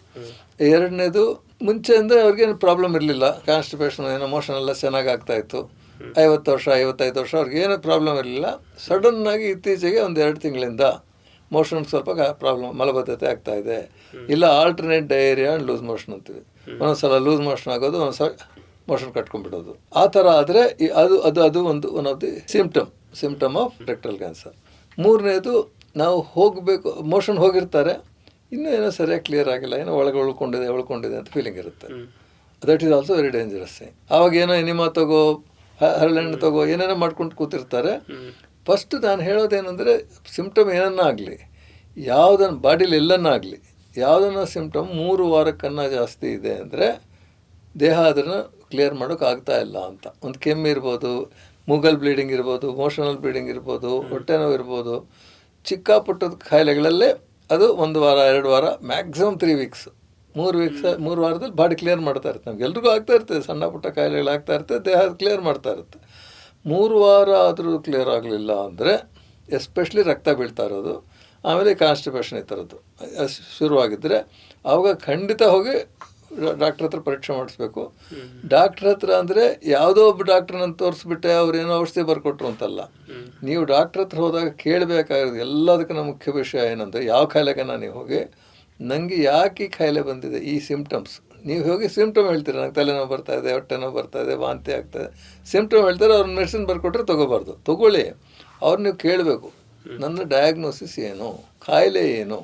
ಎರಡನೇದು ಮುಂಚೆ ಅಂದರೆ ಅವ್ರಿಗೇನು ಪ್ರಾಬ್ಲಮ್ ಇರಲಿಲ್ಲ. ಕಾನ್ಸ್ಟಿಪೇಷನ್ ಏನು ಮೋಷನ್ ಎಲ್ಲ ಚೆನ್ನಾಗಿ ಆಗ್ತಾ ಇತ್ತು. ಐವತ್ತು ವರ್ಷ ಐವತ್ತೈದು ವರ್ಷ ಅವ್ರಿಗೆ ಏನೂ ಪ್ರಾಬ್ಲಮ್ ಇರಲಿಲ್ಲ. ಸಡನ್ನಾಗಿ ಇತ್ತೀಚೆಗೆ ಒಂದು ಎರಡು ತಿಂಗಳಿಂದ ಮೋಷನ್ ಸ್ವಲ್ಪ ಪ್ರಾಬ್ಲಮ್ ಮಲಬದ್ಧತೆ ಆಗ್ತಾ ಇದೆ. ಇಲ್ಲ alternate diarrhoea and loose motion ಅಂತೀವಿ. ಒಂದೊಂದ್ಸಲ ಲೂಸ್ ಮೋಷನ್ ಆಗೋದು ಒಂದೊಂದ್ಸಲ ಮೋಷನ್ ಕಟ್ಕೊಂಡ್ಬಿಡೋದು. ಆ ಥರ ಆದರೆ ಅದು ಅದು ಅದು ಒಂದು one of the symptom symptom of rectal cancer ಮೂರನೇದು ನಾವು ಹೋಗಬೇಕು ಮೋಷನ್ ಹೋಗಿರ್ತಾರೆ. ಇನ್ನೂ ಏನೋ ಸರಿಯಾಗಿ ಕ್ಲಿಯರ್ ಆಗಿಲ್ಲ ಏನೋ ಒಳಗೆ ಉಳ್ಕೊಂಡಿದೆ ಉಳ್ಕೊಂಡಿದೆ ಅಂತ ಫೀಲಿಂಗ್ ಇರುತ್ತೆ. That is also very dangerous ಆವಾಗ ಏನೋ ಎನಿಮಾ ತಗೋ ಹರಳೆಣ್ಣೆ ತಗೋ ಏನೇನೋ ಮಾಡ್ಕೊಂಡು ಕೂತಿರ್ತಾರೆ. ಫಸ್ಟ್ ನಾನು ಹೇಳೋದೇನೆಂದರೆ ಸಿಮ್ಟಮ್ ಏನನ್ನಾಗಲಿ ಯಾವುದನ್ನು ಬಾಡಿಲಿ ಎಲ್ಲನ್ನಾಗಲಿ ಯಾವುದನ್ನ ಸಿಮ್ಟಮ್ ಮೂರು ವಾರಕ್ಕನ್ನ ಜಾಸ್ತಿ ಇದೆ ಅಂದರೆ ದೇಹ ಅದನ್ನು ಕ್ಲಿಯರ್ ಮಾಡೋಕ್ಕಾಗ್ತಾ ಇಲ್ಲ ಅಂತ. ಒಂದು ಕೆಮ್ಮು ಇರ್ಬೋದು ಮೂಗಲ್ ಬ್ಲೀಡಿಂಗ್ ಇರ್ಬೋದು ಮೋಷನಲ್ ಬ್ಲೀಡಿಂಗ್ ಇರ್ಬೋದು ಹೊಟ್ಟೆ ನೋವು ಇರ್ಬೋದು ಚಿಕ್ಕ ಪುಟ್ಟದ ಕಾಯಿಲೆಗಳಲ್ಲೇ ಅದು ಒಂದು ವಾರ ಎರಡು ವಾರ ಮ್ಯಾಕ್ಸಿಮಮ್ ತ್ರೀ ವೀಕ್ಸ್ ಮೂರು ವೀಕ್ಸ್ ಮೂರು ವಾರದಲ್ಲಿ ಬಾಡಿ ಕ್ಲಿಯರ್ ಮಾಡ್ತಾ ಇರುತ್ತೆ. ನಮ್ಗೆ ಎಲ್ರಿಗೂ ಆಗ್ತಾ ಇರ್ತದೆ ಸಣ್ಣ ಪುಟ್ಟ ಕಾಯಿಲೆಗಳು ಆಗ್ತಾ ಇರ್ತದೆ ದೇಹ ಕ್ಲಿಯರ್ ಮಾಡ್ತಾ ಇರುತ್ತೆ. ಮೂರು ವಾರ ಆದರೂ ಕ್ಲಿಯರ್ ಆಗಲಿಲ್ಲ ಅಂದರೆ ಎಸ್ಪೆಷಲಿ ರಕ್ತ ಬೀಳ್ತಾ ಇರೋದು ಆಮೇಲೆ ಕಾನ್ಸ್ಟಿಪೇಷನ್ ಈ ಥರದ್ದು ಶುರುವಾಗಿದ್ದರೆ ಆವಾಗ ಖಂಡಿತ ಹೋಗಿ ಡಾಕ್ಟ್ರ್ ಹತ್ರ ಪರೀಕ್ಷೆ ಮಾಡಿಸ್ಬೇಕು. ಡಾಕ್ಟ್ರ್ ಹತ್ರ ಅಂದರೆ ಯಾವುದೋ ಒಬ್ಬ ಡಾಕ್ಟ್ರನ್ನ ತೋರಿಸ್ಬಿಟ್ಟೆ ಅವ್ರೇನೋ ಔಷಧಿ ಬರ್ಕೊಟ್ರು ಅಂತಲ್ಲ. ನೀವು ಡಾಕ್ಟ್ರ್ ಹತ್ರ ಹೋದಾಗ ಕೇಳಬೇಕಾಗಿರೋದು ನಮ್ಮ ಮುಖ್ಯ ವಿಷಯ ಏನಂದರೆ ಯಾವ ಖಾಯಿಲೆಗೆ ನೀವು ಹೋಗಿ ನನಗೆ ಯಾಕೆ ಈ ಕಾಯಿಲೆ ಬಂದಿದೆ ಈ ಸಿಂಪ್ಟಮ್ಸ್ ನೀವು ಹೋಗಿ ಸಿಂಪ್ಟಮ್ ಹೇಳ್ತೀರ ನಂಗೆ ತಲೆನೋವು ಬರ್ತಾ ಇದೆ ಹೊಟ್ಟೆ ನೋವು ಬರ್ತಾ ಇದೆ ವಾಂತಿ ಆಗ್ತದೆ ಸಿಮ್ಟಮ್ ಸಿಂಪ್ಟಮ್ ಹೇಳ್ತಾರೆ ಅವ್ರ ಮೆಡಿಸಿನ್ ಬರ್ಕೊಟ್ರೆ ತೊಗೋಬಾರ್ದು. ತೊಗೊಳ್ಳಿ. ಅವ್ರು ನೀವು ಕೇಳಬೇಕು ನನ್ನ ಡಯಾಗ್ನೋಸಿಸ್ ಏನು ಕಾಯಿಲೆ ಏನು?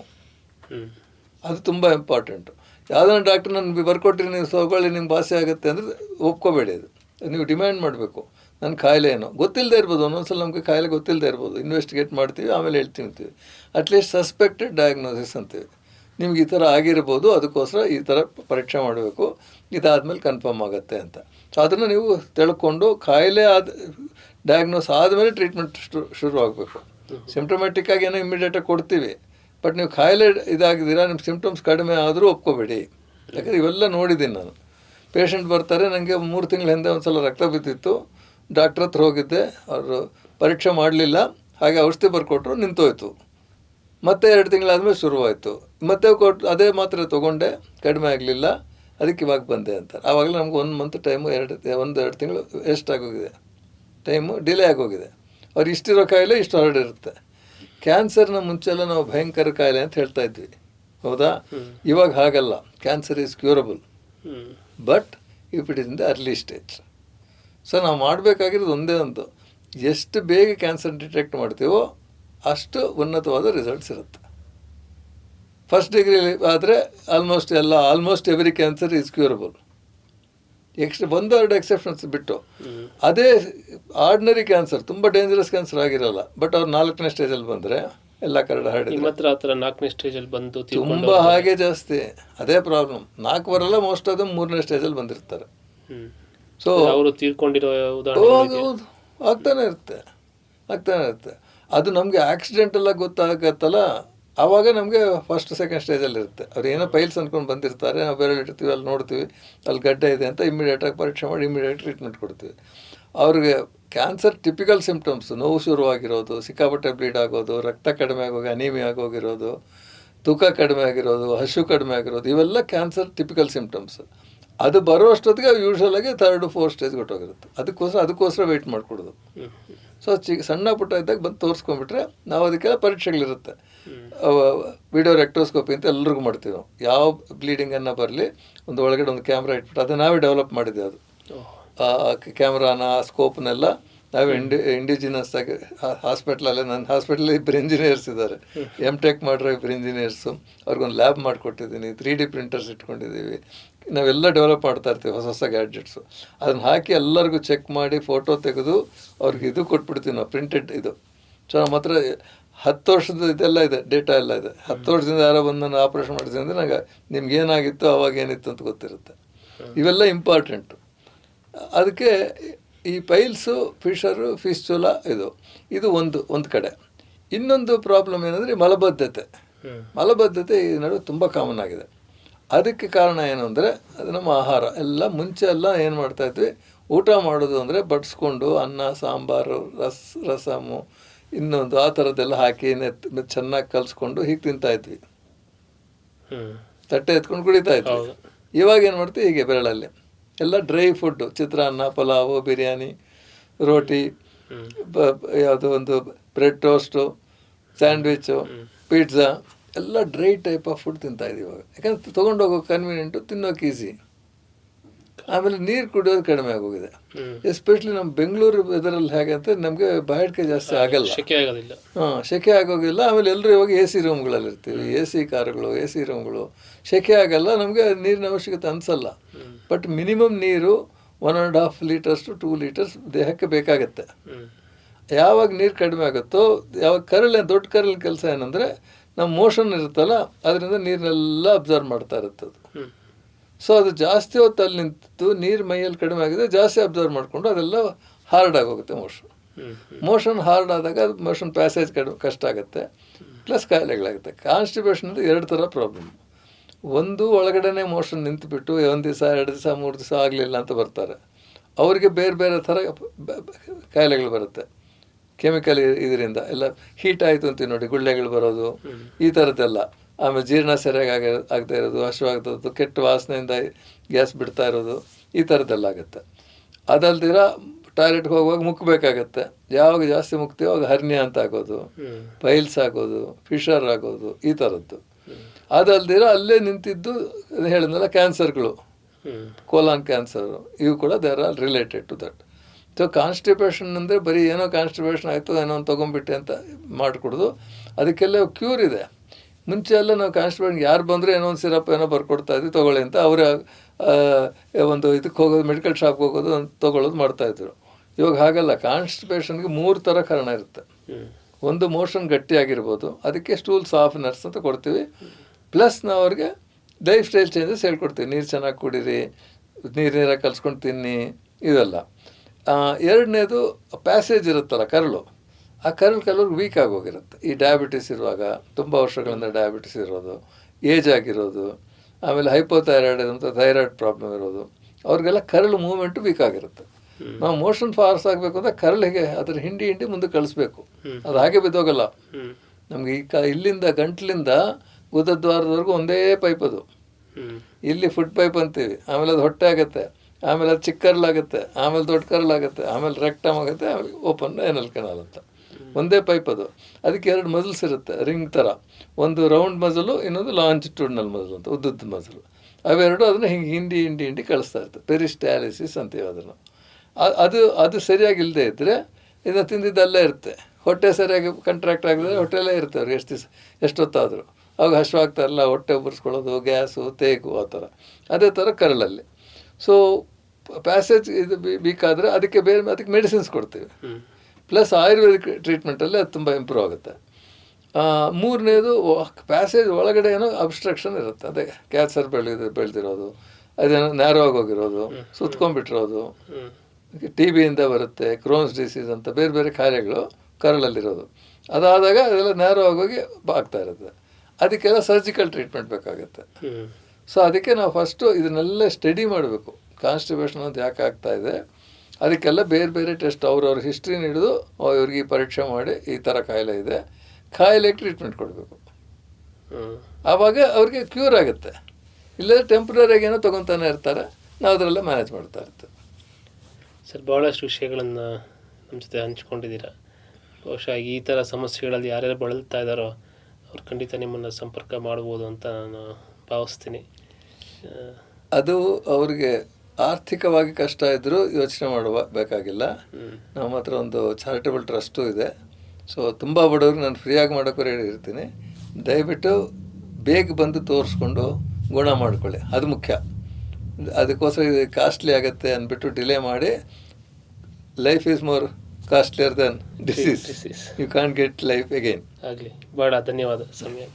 ಅದು ತುಂಬ ಇಂಪಾರ್ಟೆಂಟು ಯಾವುದನ್ನ ಡಾಕ್ಟ್ರ್ ನನಗೆ ಬರ್ಕೊಟ್ರಿ ನೀವು ತಗೊಳ್ಳಿ ನಿಮ್ಗೆ ಭಾಷೆ ಆಗುತ್ತೆ ಅಂದರೆ ಒಪ್ಕೋಬೇಡಿ ಅದು. ನೀವು ಡಿಮ್ಯಾಂಡ್ ಮಾಡಬೇಕು ನನ್ನ ಕಾಯಿಲೆ ಏನು? ಗೊತ್ತಿಲ್ಲದೆ ಇರ್ಬೋದು ಒಂದೊಂದ್ಸಲ ನಮಗೆ ಕಾಯಿಲೆ ಗೊತ್ತಿಲ್ಲದೆ ಇರ್ಬೋದು. ಇನ್ವೆಸ್ಟಿಗೇಟ್ ಮಾಡ್ತೀವಿ ಆಮೇಲೆ ಹೇಳ್ತೀವಿ ಅಂತೀವಿ. ಅಟ್ಲೀಸ್ಟ್ ಸಸ್ಪೆಕ್ಟೆಡ್ ಡಯಾಗ್ನೋಸಿಸ್ ಅಂತೀವಿ. ನಿಮ್ಗೆ ಈ ಥರ ಆಗಿರ್ಬೋದು ಅದಕ್ಕೋಸ್ಕರ ಈ ಥರ ಪರೀಕ್ಷೆ ಮಾಡಬೇಕು. ಇದಾದಮೇಲೆ ಕನ್ಫರ್ಮ್ ಆಗುತ್ತೆ ಅಂತ. ಸೊ ಅದನ್ನು ನೀವು ತಿಳ್ಕೊಂಡು ಕಾಯಿಲೆ ಆದ ಡಯಾಗ್ನೋಸ್ ಆದಮೇಲೆ ಟ್ರೀಟ್ಮೆಂಟ್ ಶುರು ಆಗಬೇಕು. ಸಿಂಪ್ಟಮೆಟಿಕ್ಕಾಗಿ ಏನೋ ಇಮ್ಮಿಡಿಯೇಟಾಗಿ ಕೊಡ್ತೀವಿ. ಬಟ್ ನೀವು ಕಾಯಿಲೆ ಇದಾಗಿದ್ದೀರಾ ನಿಮ್ಮ ಸಿಂಪ್ಟಮ್ಸ್ ಕಡಿಮೆ ಆದರೂ ಒಪ್ಕೋಬೇಡಿ. ಯಾಕಂದರೆ ಇವೆಲ್ಲ ನೋಡಿದ್ದೀನಿ ನಾನು. ಪೇಷಂಟ್ ಬರ್ತಾರೆ ನನಗೆ ಮೂರು ತಿಂಗಳ ಹಿಂದೆ ಒಂದು ಸಲ ರಕ್ತ ಬಿದ್ದಿತ್ತು. ಡಾಕ್ಟ್ರ್ ಹತ್ರ ಹೋಗಿದ್ದೆ ಅವರು ಪರೀಕ್ಷೆ ಮಾಡಲಿಲ್ಲ. ಹಾಗೆ ಔಷಧಿ ಬರ್ಕೊಟ್ರು ನಿಂತೋಯ್ತು. ಮತ್ತೆ ಎರಡು ತಿಂಗಳಾದಮೇಲೆ ಶುರುವಾಯಿತು. ಮತ್ತೆ ಕೊಟ್ಟು ಅದೇ ಮಾತ್ರೆ ತೊಗೊಂಡೆ ಕಡಿಮೆ ಆಗಲಿಲ್ಲ. ಅದಕ್ಕೆ ಇವಾಗ ಬಂದೆ ಅಂತ. ಆವಾಗಲೇ ನಮ್ಗೆ ಒಂದು ಮಂತ್ ಟೈಮು ಎರಡು ಒಂದು ಎರಡು ತಿಂಗಳು ವೇಸ್ಟ್ ಆಗೋಗಿದೆ. ಟೈಮು ಡಿಲೇ ಆಗೋಗಿದೆ. ಅವ್ರು ಇಷ್ಟಿರೋ ಕಾಯಿಲೆ ಇಷ್ಟು ಹರಡಿರುತ್ತೆ ಕ್ಯಾನ್ಸರ್ನ ಮುಂಚೆಲ್ಲ ನಾವು ಭಯಂಕರ ಕಾಯಿಲೆ ಅಂತ ಹೇಳ್ತಾ ಇದ್ವಿ. ಹೌದಾ? ಇವಾಗ ಹಾಗಲ್ಲ. Cancer is curable but if it is in the early stage so ನಾವು ಮಾಡಬೇಕಾಗಿರೋದು ಒಂದೇ ಒಂದು. ಎಷ್ಟು ಬೇಗ ಕ್ಯಾನ್ಸರ್ ಡಿಟೆಕ್ಟ್ ಮಾಡ್ತೀವೋ ಅಷ್ಟು ಉನ್ನತವಾದ ರಿಸಲ್ಟ್ಸ್ ಇರುತ್ತೆ. ಫಸ್ಟ್ ಡಿಗ್ರಿ ಆದರೆ ಆಲ್ಮೋಸ್ಟ್ ಎಲ್ಲ almost every cancer is curable ex ಒಂದೆರಡು ಎಕ್ಸೆಪ್ಷನ್ಸ್ ಬಿಟ್ಟು. ಅದೇ ಆರ್ಡಿನರಿ ಕ್ಯಾನ್ಸರ್ ತುಂಬ ಡೇಂಜರಸ್ ಕ್ಯಾನ್ಸರ್ ಆಗಿರಲ್ಲ ಬಟ್ ಅವ್ರು ನಾಲ್ಕನೇ ಸ್ಟೇಜಲ್ಲಿ ಬಂದರೆ ಎಲ್ಲ ಕರಡ ಥರ ನಾಲ್ಕನೇ ಸ್ಟೇಜಲ್ಲಿ ಬಂದು ತುಂಬ ಹಾಗೆ ಜಾಸ್ತಿ ಅದೇ ಪ್ರಾಬ್ಲಮ್ ನಾಲ್ಕು ಬರಲ್ಲ ಮೋಸ್ಟ್ ಅದು ಮೂರನೇ ಸ್ಟೇಜಲ್ಲಿ ಬಂದಿರ್ತಾರೆ. ಸೊ ಅವರು ತೀರ್ಕೊಂಡಿರೋ ಹೌದು ಆಗ್ತಾನೆ ಇರುತ್ತೆ ಆಗ್ತಾನೆ ಇರುತ್ತೆ. ಅದು ನಮಗೆ ಆಕ್ಸಿಡೆಂಟೆಲ್ಲ ಗೊತ್ತಾಗತ್ತಲ್ಲ, ಆವಾಗ ನಮಗೆ ಫಸ್ಟ್ ಸೆಕೆಂಡ್ ಸ್ಟೇಜಲ್ಲಿ ಇರುತ್ತೆ. ಅವ್ರು ಏನೋ ಪೈಲ್ಸ್ ಅಂದ್ಕೊಂಡು ಬಂದಿರ್ತಾರೆ, ನಾವು ಬೇರೆ ಇರ್ತೀವಿ, ಅಲ್ಲಿ ನೋಡ್ತೀವಿ, ಅಲ್ಲಿ ಗಡ್ಡೆ ಇದೆ ಅಂತ ಇಮಿಡಿಯೇಟಾಗಿ ಪರೀಕ್ಷೆ ಮಾಡಿ ಇಮಿಡಿಯೇಟ್ ಟ್ರೀಟ್ಮೆಂಟ್ ಕೊಡ್ತೀವಿ. ಅವ್ರಿಗೆ ಕ್ಯಾನ್ಸರ್ ಟಿಪಿಕಲ್ ಸಿಂಪ್ಟಮ್ಸ್ ನೋವು ಶುರುವಾಗಿರೋದು, ಸಿಕ್ಕಾಪಟ್ಟೆ ಬ್ಲೀಡ್ ಆಗೋದು, ರಕ್ತ ಕಡಿಮೆ ಆಗೋಗಿ ಅನೀಮಿ ಆಗೋಗಿರೋದು, ತೂಕ ಕಡಿಮೆ ಆಗಿರೋದು, ಹಸು ಕಡಿಮೆ ಆಗಿರೋದು, ಇವೆಲ್ಲ ಕ್ಯಾನ್ಸರ್ ಟಿಪಿಕಲ್ ಸಿಂಪ್ಟಮ್ಸ್ ಅದು ಬರೋ ಅಷ್ಟೊತ್ತಿಗೆ ಯೂಶ್ವಲಾಗಿ ಥರ್ಡ್ ಫೋರ್ ಸ್ಟೇಜ್ ಕೊಟ್ಟೋಗಿರುತ್ತೆ ಅದಕ್ಕೋಸ್ಕರ ಅದಕ್ಕೋಸ್ಕರ ವೆಯ್ಟ್ ಮಾಡಿಕೊಡೋದು. ಸೊ ಚಿ ಸಣ್ಣ ಪುಟ್ಟ ಇದ್ದಾಗ ಬಂದು ತೋರಿಸ್ಕೊಂಬಿಟ್ರೆ ನಾವು ಅದಕ್ಕೆಲ್ಲ ಪರೀಕ್ಷೆಗಳಿರುತ್ತೆ. ವಿಡಿಯೋ ರೆಕ್ಟೋಸ್ಕೋಪಿ ಅಂತ ಎಲ್ರಿಗೂ ಮಾಡ್ತೀವಿ. ನಾವು ಯಾವ ಬ್ಲೀಡಿಂಗನ್ನು ಬರಲಿ ಒಂದು ಒಳಗಡೆ ಒಂದು ಕ್ಯಾಮ್ರಾ ಇಟ್ಬಿಟ್ಟು ಅದು ನಾವೇ ಡೆವಲಪ್ ಮಾಡಿದ್ದೆ ಅದು. ಕ್ಯಾಮ್ರಾನ ಸ್ಕೋಪ್ನೆಲ್ಲ ನಾವು ಇಂಡಿ ಇಂಡಿಜಿನಸ್ ಆಗಿ ಹಾಸ್ಪಿಟ್ಲಲ್ಲೇ ನನ್ನ ಹಾಸ್ಪಿಟ್ಲಲ್ಲಿ ಇಬ್ಬರು ಇಂಜಿನಿಯರ್ಸ್ ಇದ್ದಾರೆ. ಎಂ ಟೆಕ್ ಮಾಡಿರೋ ಇಬ್ಬರು ಇಂಜಿನಿಯರ್ಸು ಅವ್ರಿಗೊಂದು ಲ್ಯಾಬ್ ಮಾಡಿಕೊಟ್ಟಿದ್ದೀನಿ ತ್ರೀ ಡಿ ಪ್ರಿಂಟರ್ಸ್ ಇಟ್ಕೊಂಡಿದ್ದೀವಿ. ನಾವೆಲ್ಲ ಡೆವಲಪ್ ಮಾಡ್ತಾ ಇರ್ತೀವಿ ಹೊಸ ಹೊಸ ಗ್ಯಾಡ್ಜೆಟ್ಸು ಅದನ್ನ ಹಾಕಿ ಎಲ್ಲರಿಗೂ ಚೆಕ್ ಮಾಡಿ ಫೋಟೋ ತೆಗೆದು ಅವ್ರಿಗೆ ಇದು ಕೊಟ್ಬಿಡ್ತೀವಿ ನಾವು ಪ್ರಿಂಟೆಡ್ ಇದು. ಸೊ ನಮ್ಮ ಹತ್ರ ಹತ್ತು ವರ್ಷದ ಇದೆಲ್ಲ ಇದೆ ಡೇಟಾ ಎಲ್ಲ ಇದೆ. ಹತ್ತು ವರ್ಷದಿಂದ ಯಾರೋ ಬಂದು ನಾನು ಆಪ್ರೇಷನ್ ಮಾಡಿದ್ದೀನಿ ಅಂದರೆ ನನಗೆ ನಿಮ್ಗೆ ಏನಾಗಿತ್ತು ಅವಾಗ ಏನಿತ್ತು ಅಂತ ಗೊತ್ತಿರುತ್ತೆ. ಇವೆಲ್ಲ ಇಂಪಾರ್ಟೆಂಟು ಅದಕ್ಕೆ ಈ ಪೈಲ್ಸು ಫಿಶರು ಫಿಸ್ಚುಲ ಇದು ಇದು ಒಂದು ಒಂದು ಕಡೆ. ಇನ್ನೊಂದು ಪ್ರಾಬ್ಲಮ್ ಏನಂದರೆ ಮಲಬದ್ಧತೆ. ಮಲಬದ್ಧತೆ ಈ ನಡುವೆ ತುಂಬ ಕಾಮನ್ ಆಗಿದೆ. ಅದಕ್ಕೆ ಕಾರಣ ಏನು ಅಂದರೆ ಅದು ನಮ್ಮ ಆಹಾರ. ಎಲ್ಲ ಮುಂಚೆ ಎಲ್ಲ ಏನು ಮಾಡ್ತಾಯಿದ್ವಿ ಊಟ ಮಾಡೋದು ಅಂದರೆ ಬಡಿಸ್ಕೊಂಡು ಅನ್ನ ಸಾಂಬಾರು ರಸ್ ರಸಮು ಇನ್ನೊಂದು ಆ ಥರದ್ದೆಲ್ಲ ಹಾಕಿ ನೆತ್ ಚೆನ್ನಾಗಿ ಕಲಿಸ್ಕೊಂಡು ಹೀಗೆ ತಿಂತಾಯಿದ್ವಿ ತಟ್ಟೆ ಎತ್ಕೊಂಡು ಕುಡಿತಾ ಇದ್ವಿ. ಇವಾಗ ಏನು ಮಾಡ್ತೀವಿ ಹೀಗೆ ಬೆರಳಲ್ಲಿ. ಎಲ್ಲ ಡ್ರೈ ಫುಡ್ಡು ಚಿತ್ರಾನ್ನ ಪಲಾವು ಬಿರಿಯಾನಿ ರೋಟಿ ಯಾವುದು ಒಂದು ಬ್ರೆಡ್ ಟೋಸ್ಟು ಸ್ಯಾಂಡ್ವಿಚ್ಚು ಪಿಜ್ಜಾ ಎಲ್ಲ ಡ್ರೈ ಟೈಪ್ ಆಫ್ ಫುಡ್ ತಿಂತಾ ಇದೀವಿ ಇವಾಗ. ಯಾಕಂದ್ರೆ ತೊಗೊಂಡೋಗೋ ಕನ್ವೀನಿಯೆಂಟು ತಿನ್ನೋಕೆ ಈಸಿ ಆಮೇಲೆ ನೀರು ಕುಡಿಯೋದು ಕಡಿಮೆ ಆಗೋಗಿದೆ. ಎಸ್ಪೆಷಲಿ ನಮ್ಮ ಬೆಂಗಳೂರು ಇದರಲ್ಲಿ ಹೇಗೆ ಅಂತ ನಮಗೆ ಬಾಯಡ್ಕೆ ಜಾಸ್ತಿ ಆಗಲ್ಲ. ಸೆಕೆ ಆಗೋದಿಲ್ಲ. ಹಾಂ ಶೆಕೆ ಆಗೋಗಿಲ್ಲ. ಆಮೇಲೆ ಎಲ್ಲರೂ ಇವಾಗ ಎ ಸಿ ರೂಮ್ಗಳಲ್ಲಿ ಇರ್ತೀವಿ ಎ ಸಿ ಕಾರುಗಳು ಎ ಸಿ ರೂಮ್ಗಳು ಶೆಕೆ ಆಗಲ್ಲ. ನಮಗೆ ನೀರಿನ ಅವಶ್ಯಕತೆ ಅನಿಸಲ್ಲ. ಬಟ್ ಮಿನಿಮಮ್ ನೀರು one and half litres to two litres ದೇಹಕ್ಕೆ ಬೇಕಾಗತ್ತೆ. ಯಾವಾಗ ನೀರು ಕಡಿಮೆ ಆಗುತ್ತೋ ಯಾವಾಗ ಕರಳೆ ದೊಡ್ಡ ಕರಳಿನ ಕೆಲಸ ಏನಂದರೆ ನಮ್ಮ ಮೋಷನ್ ಇರುತ್ತಲ್ಲ ಅದರಿಂದ ನೀರನ್ನೆಲ್ಲ ಅಬ್ಸರ್ವ್ ಮಾಡ್ತಾ ಇರುತ್ತೆ ಅದು ಸೊ ಅದು ಜಾಸ್ತಿ ಹೊತ್ತು ಅಲ್ಲಿ ನಿಂತು ನೀರು ಮೈಯಲ್ಲಿ ಕಡಿಮೆ ಆಗಿದೆ ಜಾಸ್ತಿ ಅಬ್ಸರ್ವ್ ಮಾಡಿಕೊಂಡು ಅದೆಲ್ಲ ಹಾರ್ಡ್ ಆಗೋಗುತ್ತೆ ಮೋಷನ್ ಮೋಷನ್ ಹಾರ್ಡ್ ಆದಾಗ ಅದು ಮೋಷನ್ ಪ್ಯಾಸೇಜ್ ಕಡಿಮೆ ಕಷ್ಟ ಆಗುತ್ತೆ. ಪ್ಲಸ್ ಕಾಯಿಲೆಗಳಾಗುತ್ತೆ. ಕಾನ್ಸ್ಟಿಬ್ಯೂಷನ್ ಅಂದರೆ ಎರಡು ಥರ ಪ್ರಾಬ್ಲಮ್ ಒಂದು ಒಳಗಡೆನೆ ಮೋಷನ್ ನಿಂತುಬಿಟ್ಟು ಒಂದು ದಿವಸ ಎರಡು ದಿವಸ ಮೂರು ದಿವಸ ಆಗಲಿಲ್ಲ ಅಂತ ಬರ್ತಾರೆ. ಅವರಿಗೆ ಬೇರೆ ಬೇರೆ ಥರ ಕಾಯಿಲೆಗಳು ಬರುತ್ತೆ. ಕೆಮಿಕಲ್ ಇದರಿಂದ. ಎಲ್ಲ ಹೀಟ್ ಆಯಿತು ಅಂತೀವಿ ನೋಡಿ ಗುಳ್ಳೆಗಳು ಬರೋದು ಈ ಥರದ್ದೆಲ್ಲ. ಆಮೇಲೆ ಜೀರ್ಣ ಸರಿಯಾಗಿ ಆಗ ಆಗ್ತಾ ಇರೋದು ಹಸಿವಾಗ್ತದ್ದು ಕೆಟ್ಟ ವಾಸನೆಯಿಂದ ಗ್ಯಾಸ್ ಬಿಡ್ತಾ ಇರೋದು ಈ ಥರದ್ದೆಲ್ಲ ಆಗುತ್ತೆ. ಅದಲ್ದಿರ ಟಾಯ್ಲೆಟ್ಗೆ ಹೋಗುವಾಗ ಮುಕ್ಕಬೇಕಾಗತ್ತೆ ಯಾವಾಗ ಜಾಸ್ತಿ ಮುಕ್ತೀವೋ ಆಗ ಹರ್ನಿಯ ಅಂತ ಆಗೋದು ಪೈಲ್ಸ್ ಆಗೋದು ಫಿಶರ್ ಆಗೋದು ಈ ಥರದ್ದು. ಅದಲ್ದಿರ ಅಲ್ಲೇ ನಿಂತಿದ್ದು ಹೇಳಿದ್ನಲ್ಲ ಕ್ಯಾನ್ಸರ್ಗಳು. Colon cancer. ಇವು ಕೂಡ they are all related to that so constipation ಅಂದರೆ ಬರೀ ಏನೋ ಕಾನ್ಸ್ಟಿಪೇಷನ್ ಆಯಿತು ಏನೋ ಒಂದು ತೊಗೊಂಬಿಟ್ಟೆ ಅಂತ ಮಾಡಿಕೊಡೋದು. ಅದಕ್ಕೆಲ್ಲ ಕ್ಯೂರ್ ಇದೆ. ಮುಂಚೆ ಎಲ್ಲ ನಾವು ಕಾನ್ಸ್ಟಿಪೇಷನ್ ಯಾರು ಬಂದರೆ ಏನೋ ಒಂದು ಸಿರಪ್ ಏನೋ ಬರ್ಕೊಡ್ತಾ ಇದ್ವಿ ತೊಗೊಳ್ಳಿ ಅಂತ ಅವರ ಒಂದು ಇದಕ್ಕೆ ಹೋಗೋದು ಮೆಡಿಕಲ್ ಶಾಪ್ಗೆ ಹೋಗೋದು ತೊಗೊಳ್ಳೋದು ಮಾಡ್ತಾಯಿದ್ರು ಇವಾಗ ಹಾಗಲ್ಲ ಕಾನ್ಸ್ಟಿಪೇಷನ್ಗೆ ಮೂರು ಥರ ಕಾರಣ ಇರುತ್ತೆ. ಒಂದು ಮೋಷನ್ ಗಟ್ಟಿಯಾಗಿರ್ಬೋದು ಅದಕ್ಕೆ ಸ್ಟೂಲ್ ಸಾಫ್ಟ್ನರ್ಸ್ ಅಂತ ಕೊಡ್ತೀವಿ. ಪ್ಲಸ್ ನಾವು ಅವ್ರಿಗೆ ಲೈಫ್ ಸ್ಟೈಲ್ ಚೇಂಜಸ್ ಹೇಳ್ಕೊಡ್ತೀವಿ ನೀರು ಚೆನ್ನಾಗಿ ಕುಡೀರಿ ನೀರು ನೀರಾಗಿ ಕಲ್ಸ್ಕೊಂಡು ತಿನ್ನಿ ಇವೆಲ್ಲ ಆ, ಎರಡನೇದು ಪ್ಯಾಸೇಜ್ ಇರುತ್ತಲ್ಲ ಕರಳು. ಆ ಕರಳು ಕೆಲವ್ರಿಗೆ ವೀಕ್ ಆಗೋಗಿರುತ್ತೆ. ಈ ಡಯಾಬಿಟಿಸ್ ಇರುವಾಗ ತುಂಬ ವರ್ಷಗಳಿಂದ ಡಯಾಬಿಟಿಸ್ ಇರೋದು ಏಜ್ ಆಗಿರೋದು ಆಮೇಲೆ ಹೈಪೋಥೈರಾಯ್ಡ್ ಅಂತ ಥೈರಾಯ್ಡ್ ಪ್ರಾಬ್ಲಮ್ ಇರೋದು ಅವ್ರಿಗೆಲ್ಲ ಕರಳು ಮೂವ್ಮೆಂಟು ವೀಕ್ ಆಗಿರುತ್ತೆ. ನಾವು ಮೋಷನ್ ಫಾರ್ಸ್ ಆಗಬೇಕು ಅಂದರೆ ಕರಳಿಗೆ ಅದ್ರ ಹಿಂಡಿ ಹಿಂಡಿ ಮುಂದೆ ಕಳಿಸ್ಬೇಕು. ಅದು ಹಾಗೆ ಬಿದ್ದೋಗಲ್ಲ. ನಮಗೆ ಈ ಕ ಇಲ್ಲಿಂದ ಗಂಟ್ಲಿಂದ ಗುದದ್ವಾರದವರೆಗೂ ಒಂದೇ ಪೈಪ್ ಅದು. ಇಲ್ಲಿ ಫುಡ್ ಪೈಪ್ ಅಂತೀವಿ. ಆಮೇಲೆ ಅದು ಹೊಟ್ಟೆ ಆಗುತ್ತೆ. ಆಮೇಲೆ ಅದು ಚಿಕ್ಕ ಕರ್ಲಾಗುತ್ತೆ ಆಮೇಲೆ ದೊಡ್ಡ ಕರ್ಲಾಗುತ್ತೆ. ಆಮೇಲೆ ರೆಕ್ಟಮ್ ಆಗುತ್ತೆ. ಆಮೇಲೆ ಓಪನ್ ಏನಲ್ ಕೆನಾಲ್ ಅಂತ. ಒಂದೇ ಪೈಪ್ ಅದು. ಅದಕ್ಕೆ ಎರಡು ಮಜಲ್ಸ್ ಇರುತ್ತೆ. ರಿಂಗ್ ಥರ ಒಂದು ರೌಂಡ್ ಮಜಲು ಇನ್ನೊಂದು ಲಾಂಜಿಟ್ಯೂಡ್ನಲ್ ಮಜಲು ಅಂತ ಉದ್ದುದ್ದ ಮಜಲು ಅವೆರಡು ಅದನ್ನು ಹಿಂಗೆ ಹಿಂಡಿ ಹಿಂಡಿ ಹಿಂಡಿ ಕಳಿಸ್ತಾ ಇರ್ತದೆ ಪೆರಿಸ್ಟ್ಯಾಲಿಸಿಸ್ ಅಂತೀವಿ ಅದನ್ನು. ಅದು ಅದು ಸರಿಯಾಗಿ ಇಲ್ಲದೆ ಇದ್ದರೆ ಇದನ್ನು ತಿಂದಿದ್ದಲ್ಲೇ ಇರುತ್ತೆ. ಹೊಟ್ಟೆ ಸರಿಯಾಗಿ ಕಂಟ್ರಾಕ್ಟ್ ಆಗಿದ್ರೆ ಹೊಟ್ಟೆಲ್ಲೇ ಇರುತ್ತೆ ಅವ್ರಿಗೆ ಎಷ್ಟು ದಿವಸ ಎಷ್ಟೊತ್ತಾದರೂ. ಅವಾಗ ಹಶ್ವಾಗ್ತಾರಲ್ಲ ಹೊಟ್ಟೆ ಉಬ್ಬರಿಸ್ಕೊಳ್ಳೋದು ಗ್ಯಾಸು ತೇಗು ಆ ಥರ. ಅದೇ ಥರ ಕರಳಲ್ಲಿ. ಸೊ ಪ್ಯಾಸೇಜ್ ಇದು ಬೇಕಾದರೆ ಅದಕ್ಕೆ ಬೇರೆ ಅದಕ್ಕೆ ಮೆಡಿಸಿನ್ಸ್ ಕೊಡ್ತೀವಿ. ಪ್ಲಸ್ ಆಯುರ್ವೇದಿಕ್ ಟ್ರೀಟ್ಮೆಂಟಲ್ಲಿ ಅದು ತುಂಬ ಇಂಪ್ರೂವ್ ಆಗುತ್ತೆ. ಮೂರನೇದು ಪ್ಯಾಸೇಜ್ ಒಳಗಡೆ ಏನೋ ಅಬ್ಸ್ಟ್ರಕ್ಷನ್ ಇರುತ್ತೆ. ಅದೇ ಕ್ಯಾನ್ಸರ್ ಬೆಳೆದು ಬೆಳೆದಿರೋದು ಅದೇನೋ ನ್ಯಾರೋ ಆಗೋಗಿರೋದು ಸುತ್ಕೊಂಡ್ಬಿಟ್ಟಿರೋದು. ಟಿ ಬಿಯಿಂದ ಬರುತ್ತೆ ಕ್ರೋನ್ಸ್ ಡಿಸೀಸ್ ಅಂತ ಬೇರೆ ಬೇರೆ ಕಾಯಿಲೆಗಳು ಕರಳಲ್ಲಿರೋದು. ಅದಾದಾಗ ಅದೆಲ್ಲ ನ್ಯಾರೋ ಆಗೋಗಿ ಆಗ್ತಾ ಇರುತ್ತೆ. ಅದಕ್ಕೆಲ್ಲ ಸರ್ಜಿಕಲ್ ಟ್ರೀಟ್ಮೆಂಟ್ ಬೇಕಾಗುತ್ತೆ. ಸೊ ಅದಕ್ಕೆ ನಾವು ಫಸ್ಟು ಇದನ್ನೆಲ್ಲ ಸ್ಟಡಿ ಮಾಡಬೇಕು. ಕಾನ್ಸ್ಟಿಬೇಷನ್ ಅಂತ ಯಾಕೆ ಆಗ್ತಾ ಇದೆ? ಅದಕ್ಕೆಲ್ಲ ಬೇರೆ ಬೇರೆ ಟೆಸ್ಟ್ ಅವ್ರವ್ರ ಹಿಸ್ಟ್ರಿನ ಹಿಡಿದು ಇವ್ರಿಗೆ ಪರೀಕ್ಷೆ ಮಾಡಿ ಈ ಥರ ಕಾಯಿಲೆ ಇದೆ. ಕಾಯಿಲೆಗೆ ಟ್ರೀಟ್ಮೆಂಟ್ ಕೊಡಬೇಕು. ಆವಾಗ ಅವ್ರಿಗೆ ಕ್ಯೂರ್ ಆಗುತ್ತೆ. ಇಲ್ಲದ್ರೆ ಟೆಂಪ್ರರಿಯಾಗಿ ಏನೋ ತೊಗೊತಾನೆ ಇರ್ತಾರೆ. ನಾವು ಅದರೆಲ್ಲ ಮ್ಯಾನೇಜ್ ಮಾಡ್ತಾ ಇರ್ತೇವೆ. ಸರ್ ಭಾಳಷ್ಟು ವಿಷಯಗಳನ್ನು ನಮ್ಮ ಜೊತೆ ಹಂಚ್ಕೊಂಡಿದ್ದೀರಾ. ಬಹುಶಃ ಈ ಥರ ಸಮಸ್ಯೆಗಳಲ್ಲಿ ಯಾರ್ಯಾರು ಬಳಲ್ತಾ ಇದ್ದಾರೋ ಅವ್ರು ಖಂಡಿತ ನಿಮ್ಮನ್ನು ಸಂಪರ್ಕ ಮಾಡ್ಬೋದು ಅಂತ ನಾನು ಭಾವಿಸ್ತೀನಿ. ಅದು ಅವ್ರಿಗೆ ಆರ್ಥಿಕವಾಗಿ ಕಷ್ಟ ಇದ್ದರೂ ಯೋಚನೆ ಮಾಡುವ ಬೇಕಾಗಿಲ್ಲ. ನಮ್ಮ ಹತ್ರ ಒಂದು ಚಾರಿಟಬಲ್ ಟ್ರಸ್ಟು ಇದೆ. ಸೊ ತುಂಬ ಬಡವ್ರಿಗೆ ನಾನು ಫ್ರೀಯಾಗಿ ಮಾಡೋಕ್ಕೂ ರೆಡಿ ಇರ್ತೀನಿ. ದಯವಿಟ್ಟು ಬೇಗ ಬಂದು ತೋರಿಸ್ಕೊಂಡು ಗುಣ ಮಾಡ್ಕೊಳ್ಳಿ. ಅದು ಮುಖ್ಯ. ಅದಕ್ಕೋಸ್ಕರ ಇದು ಕಾಸ್ಟ್ಲಿ ಆಗುತ್ತೆ ಅಂದ್ಬಿಟ್ಟು ಡಿಲೇ ಮಾಡಿ. Life is more costlier than disease Disease. You can't get life again ಆಗಲಿ. ಬಹಳ ಧನ್ಯವಾದ. ಸಮಯ